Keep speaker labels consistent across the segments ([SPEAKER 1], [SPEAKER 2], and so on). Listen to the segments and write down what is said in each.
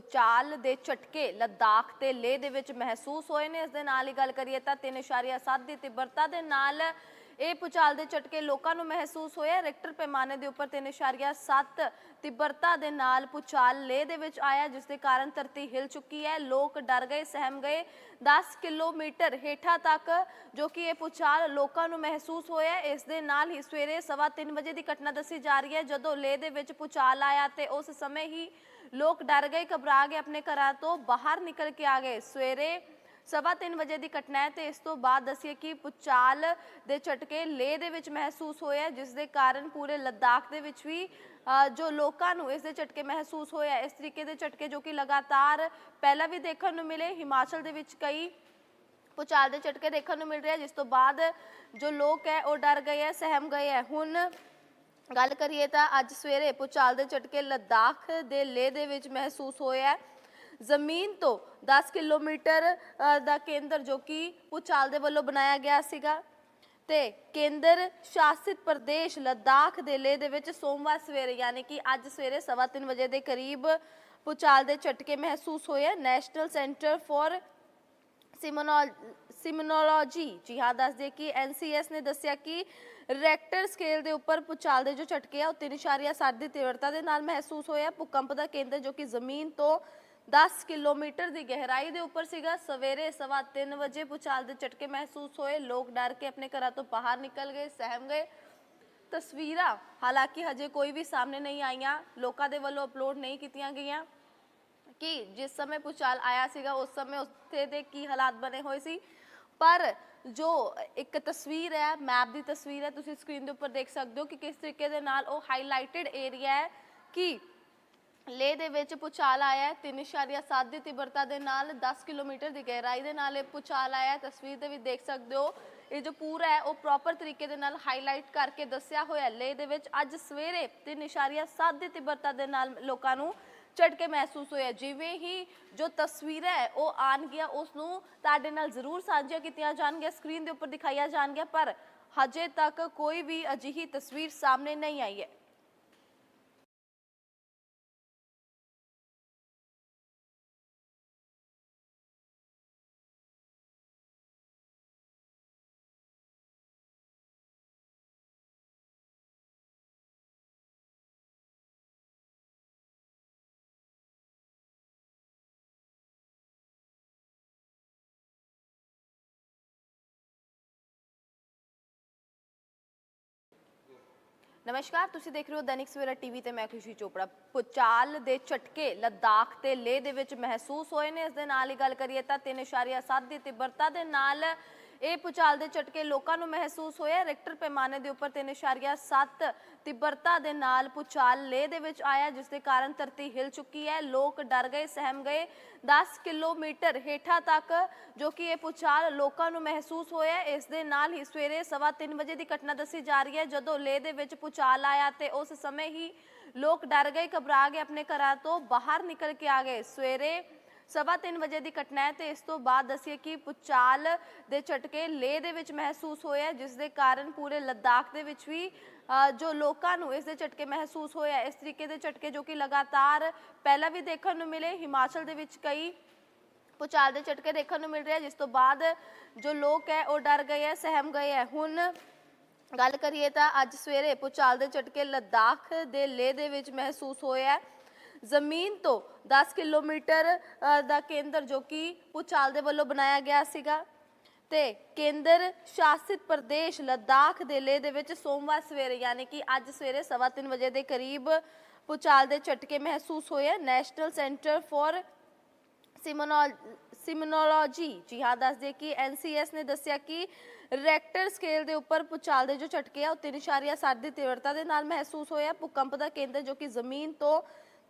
[SPEAKER 1] ਭੂਚਾਲ ਦੇ ਝਟਕੇ ਲੱਦਾਖ ਤੇ ਲੇਹ ਦੇ ਵਿੱਚ ਮਹਿਸੂਸ ਹੋਏ ਨੇ। ਇਸ ਦੇ ਨਾਲ ਹੀ ਗੱਲ ਕਰੀਏ ਤਾਂ 3.7 ਦੀ ਤੀਬਰਤਾ ਦੇ ਨਾਲ ਇਹ ਪੁਚਾਲ ਦੇ ਝਟਕੇ ਲੋਕਾਂ ਨੂੰ ਮਹਿਸੂਸ ਹੋਇਆ ਰਿਕਟਰ ਪੈਮਾਨੇ ਦੇ ਉੱਪਰ 3.7 ਤੀਬਰਤਾ ਦੇ ਨਾਲ ਪੁਚਾਲ ਲੇਹ ਦੇ ਵਿੱਚ ਆਇਆ, ਜਿਸ ਦੇ ਕਾਰਨ ਧਰਤੀ ਹਿਲ ਚੁੱਕੀ ਹੈ। ਲੋਕ ਡਰ ਗਏ, ਸਹਿਮ ਗਏ। 10 ਕਿਲੋਮੀਟਰ ਹੇਠਾਂ ਤੱਕ ਜੋ ਕਿ ਇਹ ਪੁਚਾਲ ਲੋਕਾਂ ਨੂੰ ਮਹਿਸੂਸ ਹੋਇਆ। ਇਸ ਦੇ ਨਾਲ ਹੀ ਸਵੇਰੇ 3:30 ਵਜੇ ਦੀ ਘਟਨਾ ਦੱਸੀ ਜਾ ਰਹੀ ਹੈ। ਜਦੋਂ ਲੇਹ ਦੇ ਵਿੱਚ ਪੁਚਾਲ ਆਇਆ ਤੇ ਉਸ ਸਮੇਂ ਹੀ ਲੋਕ ਡਰ ਗਏ, ਘਬਰਾ ਗਏ, ਆਪਣੇ ਘਰਾਂ ਤੋਂ ਬਾਹਰ ਨਿਕਲ ਕੇ ਆ ਗਏ। ਸਵੇਰੇ ਸਵਾ ਤਿੰਨ ਵਜੇ ਦੀ ਘਟਨਾ ਹੈ ਤੇ ਇਸ ਤੋਂ ਬਾਅਦ ਦੱਸੀਏ ਕਿ ਪੁਚਾਲ ਦੇ ਝਟਕੇ ਲੇਹ ਦੇ ਵਿੱਚ ਮਹਿਸੂਸ ਹੋਇਆ ਜਿਸ ਦੇ ਕਾਰਨ ਪੂਰੇ ਲੱਦਾਖ ਦੇ ਵਿੱਚ ਵੀ ਜੋ ਲੋਕਾਂ ਨੂੰ ਇਸ ਦੇ ਝਟਕੇ ਮਹਿਸੂਸ ਹੋਇਆ ਇਸ ਤਰੀਕੇ ਦੇ ਝਟਕੇ ਜੋ ਕਿ ਲਗਾਤਾਰ ਪਹਿਲਾਂ ਵੀ ਦੇਖਣ ਨੂੰ ਮਿਲੇ, ਹਿਮਾਚਲ ਦੇ ਵਿੱਚ ਕਈ ਪੁਚਾਲ ਦੇ ਝਟਕੇ ਦੇਖਣ ਨੂੰ ਮਿਲ ਰਹੇ ਜਿਸ ਤੋਂ ਬਾਅਦ ਜੋ ਲੋਕ ਹੈ ਉਹ ਡਰ ਗਏ ਹੈ, ਸਹਿਮ ਗਏ ਹੈ। ਹੁਣ ਗੱਲ ਕਰੀਏ ਤਾਂ ਅੱਜ ਸਵੇਰੇ ਪੁਚਾਲ ਦੇ ਝਟਕੇ ਲੱਦਾਖ ਦੇ ਲੇਹ ਦੇ ਵਿੱਚ ਮਹਿਸੂਸ ਹੋਇਆ ਜ਼ਮੀਨ ਤੋਂ 10 ਕਿਲੋਮੀਟਰ ਦਾ ਕੇਂਦਰ ਜੋ ਕਿ ਪੁਚਾਲ ਦੇ ਵੱਲੋਂ ਬਣਾਇਆ ਗਿਆ ਸੀਗਾ ਤੇ ਕੇਂਦਰ ਸ਼ਾਸਿਤ ਪ੍ਰਦੇਸ਼ ਲੱਦਾਖ ਦੇ ਲੇਹ ਦੇ ਵਿੱਚ ਸੋਮਵਾਰ ਸਵੇਰੇ, ਯਾਨੀ ਕਿ ਅੱਜ ਸਵੇਰੇ 3:30 ਵਜੇ ਦੇ ਕਰੀਬ ਪੁਚਾਲ ਦੇ ਝਟਕੇ ਮਹਿਸੂਸ ਹੋਏ ਹੈ। ਨੈਸ਼ਨਲ ਸੈਂਟਰ ਫॉर ਸਿਮਨੋਲੋਜੀ, ਜੀ ਹਾਂ ਦੱਸ ਦੇ ਕਿ ਐਨਸੀਐਸ ਨੇ ਦੱਸਿਆ ਕਿ ਰੈਕਟਰ ਸਕੇਲ ਦੇ ਉੱਪਰ ਪੁਚਾਲ ਦੇ ਜੋ ਝਟਕੇ ਆ, ਉਹ 3.7 ਦੀ ਤੀਵਰਤਾ ਦੇ ਨਾਲ ਮਹਿਸੂਸ ਹੋਇਆ। ਭੂਕੰਪ ਦਾ ਕੇਂਦਰ ਜੋ ਕਿ ਜ਼ਮੀਨ ਤੋਂ 10 ਕਿਲੋਮੀਟਰ ਦੀ ਗਹਿਰਾਈ ਦੇ ਉੱਪਰ ਸੀਗਾ। ਸਵੇਰੇ 3:30 ਵਜੇ ਪੁਚਾਲ ਦੇ ਝਟਕੇ ਮਹਿਸੂਸ ਹੋਏ। ਲੋਕ ਡਰ ਕੇ ਆਪਣੇ ਘਰਾਂ ਤੋਂ ਬਾਹਰ ਨਿਕਲ ਗਏ, ਸਹਿਮ ਗਏ। ਤਸਵੀਰਾਂ ਹਾਲਾਂਕਿ ਹਜੇ ਕੋਈ ਵੀ ਸਾਹਮਣੇ ਨਹੀਂ ਆਈਆਂ। ਲੋਕਾਂ ਦੇ ਵੱਲੋਂ ਅਪਲੋਡ ਨਹੀਂ ਕੀਤੀਆਂ ਗਈਆਂ ਕਿ ਜਿਸ ਸਮੇਂ ਪੁਚਾਲ ਆਇਆ ਸੀਗਾ, ਉਸ ਸਮੇਂ ਉੱਥੇ ਦੇ ਕੀ ਹਾਲਾਤ ਬਣੇ ਹੋਏ ਸੀ। ਪਰ ਜੋ ਇੱਕ ਤਸਵੀਰ ਹੈ ਮੈਪ ਦੀ ਤਸਵੀਰ ਹੈ, ਤੁਸੀਂ ਸਕਰੀਨ ਦੇ ਉੱਪਰ ਦੇਖ ਸਕਦੇ ਹੋ ਕਿ ਕਿਸ ਤਰੀਕੇ ਦੇ ਨਾਲ ਉਹ ਹਾਈਲਾਈਟਡ ਏਰੀਆ ਹੈ ਕਿ ਲੇਹ ਦੇ ਵਿੱਚ ਪੁਚਾਲ ਆਇਆ ਹੈ 3.7 ਦੀ ਤੀਬਰਤਾ ਦੇ ਨਾਲ 10 ਕਿਲੋਮੀਟਰ ਦੀ ਗਹਿਰਾਈ ਦੇ ਨਾਲ ਇਹ ਪੁਚਾਲ ਆਇਆ ਹੈ ਤਸਵੀਰ ਦੇ ਵਿੱਚ ਦੇਖ ਸਕਦੇ ਹੋ, ਇਹ ਜੋ ਪੂਰਾ ਹੈ, ਉਹ ਪ੍ਰੋਪਰ ਤਰੀਕੇ ਦੇ ਨਾਲ ਹਾਈਲਾਈਟ ਕਰਕੇ ਦੱਸਿਆ ਹੋਇਆ ਹੈ। ਲੇਹ ਦੇ ਵਿੱਚ ਅੱਜ ਸਵੇਰੇ 3.7 ਦੀ ਤੀਬਰਤਾ ਦੇ ਨਾਲ ਲੋਕਾਂ ਨੂੰ ਝਟਕੇ ਮਹਿਸੂਸ ਹੋਇਆ। ਜਿਵੇਂ ਹੀ ਜੋ ਤਸਵੀਰਾਂ ਹੈ, ਉਹ ਆਣਗੀਆਂ ਉਸ ਨੂੰ ਤੁਹਾਡੇ ਨਾਲ ਜ਼ਰੂਰ ਸਾਂਝੀਆਂ ਕੀਤੀਆਂ ਜਾਣਗੀਆਂ, ਸਕਰੀਨ ਦੇ ਉੱਪਰ ਦਿਖਾਈਆਂ ਜਾਣਗੀਆਂ, ਪਰ ਹਜੇ ਤੱਕ ਕੋਈ ਵੀ ਅਜਿਹੀ ਤਸਵੀਰ ਸਾਹਮਣੇ ਨਹੀਂ ਆਈ ਹੈ। ਨਮਸਕਾਰ, ਤੁਸੀਂ ਦੇਖ ਰਹੇ ਹੋ ਦੈਨਿਕ ਸਵੇਰਾ ਟੀਵੀ ਤੇ ਮੈਂ ਖੁਸ਼ੀ ਚੋਪੜਾ। ਪੁਚਾਲ ਦੇ ਝਟਕੇ ਲਦਾਖ ਤੇ ਲੇਹ ਦੇ ਵਿੱਚ ਮਹਿਸੂਸ ਹੋਏ ਨੇ। ਇਸ ਦੇ ਨਾਲ ਹੀ ਗੱਲ ਕਰੀਏ ਤਾਂ 3.7 ਦੀ ਤੀਬਰਤਾ ਦੇ ਨਾਲ ਇਹ ਪੁਚਾਲ ਦੇ ਝਟਕੇ ਲੋਕਾਂ ਨੂੰ ਮਹਿਸੂਸ ਹੋਇਆ। ਰਿਕਟਰ ਪੈਮਾਨੇ ਦੇ ਉੱਪਰ 3.7 ਤੀਬਰਤਾ ਦੇ ਨਾਲ ਪੁਚਾਲ ਲੇਹ ਦੇ ਵਿੱਚ ਆਇਆ, ਜਿਸ ਦੇ ਕਾਰਨ ਧਰਤੀ ਹਿਲ ਚੁੱਕੀ ਹੈ। ਲੋਕ ਡਰ ਗਏ, ਸਹਿਮ ਗਏ। 10 ਕਿਲੋਮੀਟਰ ਹੇਠਾਂ ਤੱਕ ਜੋ ਕਿ ਇਹ ਪੁਚਾਲ ਲੋਕਾਂ ਨੂੰ ਮਹਿਸੂਸ ਹੋਇਆ, ਇਸ ਦੇ ਨਾਲ ਹੀ ਸਵੇਰੇ 3:30 ਵਜੇ ਦੀ ਘਟਨਾ ਦੱਸੀ ਜਾ ਰਹੀ ਹੈ। ਜਦੋਂ ਲੇਹ ਦੇ ਵਿੱਚ ਪੁਚਾਲ ਆਇਆ ਤੇ ਉਸ ਸਮੇਂ ਹੀ ਲੋਕ ਡਰ ਗਏ, ਘਬਰਾ ਗਏ, ਆਪਣੇ ਘਰਾਂ ਤੋਂ ਬਾਹਰ ਨਿਕਲ ਕੇ ਆ ਗਏ। ਸਵੇਰੇ ਸਵਾ ਤਿੰਨ ਵਜੇ ਦੀ ਘਟਨਾ ਹੈ ਤੇ ਇਸ ਤੋਂ ਬਾਅਦ ਦੱਸੀਏ ਕਿ ਪੁਚਾਲ ਦੇ ਝਟਕੇ ਲੇਹ ਦੇ ਵਿੱਚ ਮਹਿਸੂਸ ਹੋਇਆ ਜਿਸ ਦੇ ਕਾਰਨ ਪੂਰੇ ਲੱਦਾਖ ਦੇ ਵਿੱਚ ਵੀ ਜੋ ਲੋਕਾਂ ਨੂੰ ਇਸ ਦੇ ਝਟਕੇ ਮਹਿਸੂਸ ਹੋਇਆ ਇਸ ਤਰੀਕੇ ਦੇ ਝਟਕੇ ਜੋ ਕਿ ਲਗਾਤਾਰ ਪਹਿਲਾਂ ਵੀ ਦੇਖਣ ਨੂੰ ਮਿਲੇ, ਹਿਮਾਚਲ ਦੇ ਵਿੱਚ ਕਈ ਪੁਚਾਲ ਦੇ ਝਟਕੇ ਦੇਖਣ ਨੂੰ ਮਿਲ ਰਹੇ ਜਿਸ ਤੋਂ ਬਾਅਦ ਜੋ ਲੋਕ ਹੈ ਉਹ ਡਰ ਗਏ ਹੈ, ਸਹਿਮ ਗਏ ਹੈ। ਹੁਣ ਗੱਲ ਕਰੀਏ ਤਾਂ ਅੱਜ ਸਵੇਰੇ ਪੁਚਾਲ ਦੇ ਝਟਕੇ ਲੱਦਾਖ ਦੇ ਲੇਹ ਦੇ ਵਿੱਚ ਮਹਿਸੂਸ ਹੋਇਆ ਜ਼ਮੀਨ ਤੋਂ 10 ਕਿਲੋਮੀਟਰ ਦਾ ਕੇਂਦਰ ਜੋ ਕਿ ਪੁਚਾਲ ਦੇ ਵੱਲੋਂ ਬਣਾਇਆ ਗਿਆ ਸੀਗਾ। ਤੇ ਕੇਂਦਰ ਸ਼ਾਸਿਤ ਪ੍ਰਦੇਸ਼ ਲੱਦਾਖ ਦੇ ਲੇਹ ਦੇ ਵਿੱਚ ਸੋਮਵਾਰ ਸਵੇਰੇ, ਯਾਨੀ ਕਿ ਅੱਜ ਸਵੇਰੇ 3:30 ਵਜੇ ਦੇ ਕਰੀਬ ਪੁਚਾਲ ਦੇ ਝਟਕੇ ਮਹਿਸੂਸ ਹੋਏ ਨੈਸ਼ਨਲ ਸੈਂਟਰ ਫॉर ਸਿਮਨੋਲੋਜੀ, ਜੀ ਹਾਂ, ਦੱਸ ਦੇ ਕਿ ਐਨਸੀਐਸ ਨੇ ਦੱਸਿਆ ਕਿ ਰੈਕਟਰ ਸਕੇਲ ਦੇ ਉੱਪਰ ਪੁਚਾਲ ਦੇ ਜੋ ਝਟਕੇ ਆ, ਉਹ 3.7 ਦੀ ਤੀਵਰਤਾ ਦੇ ਨਾਲ ਮਹਿਸੂਸ ਹੋਇਆ ਭੂਕੰਪ ਦਾ ਕੇਂਦਰ ਜੋ ਕਿ ਜ਼ਮੀਨ ਤੋਂ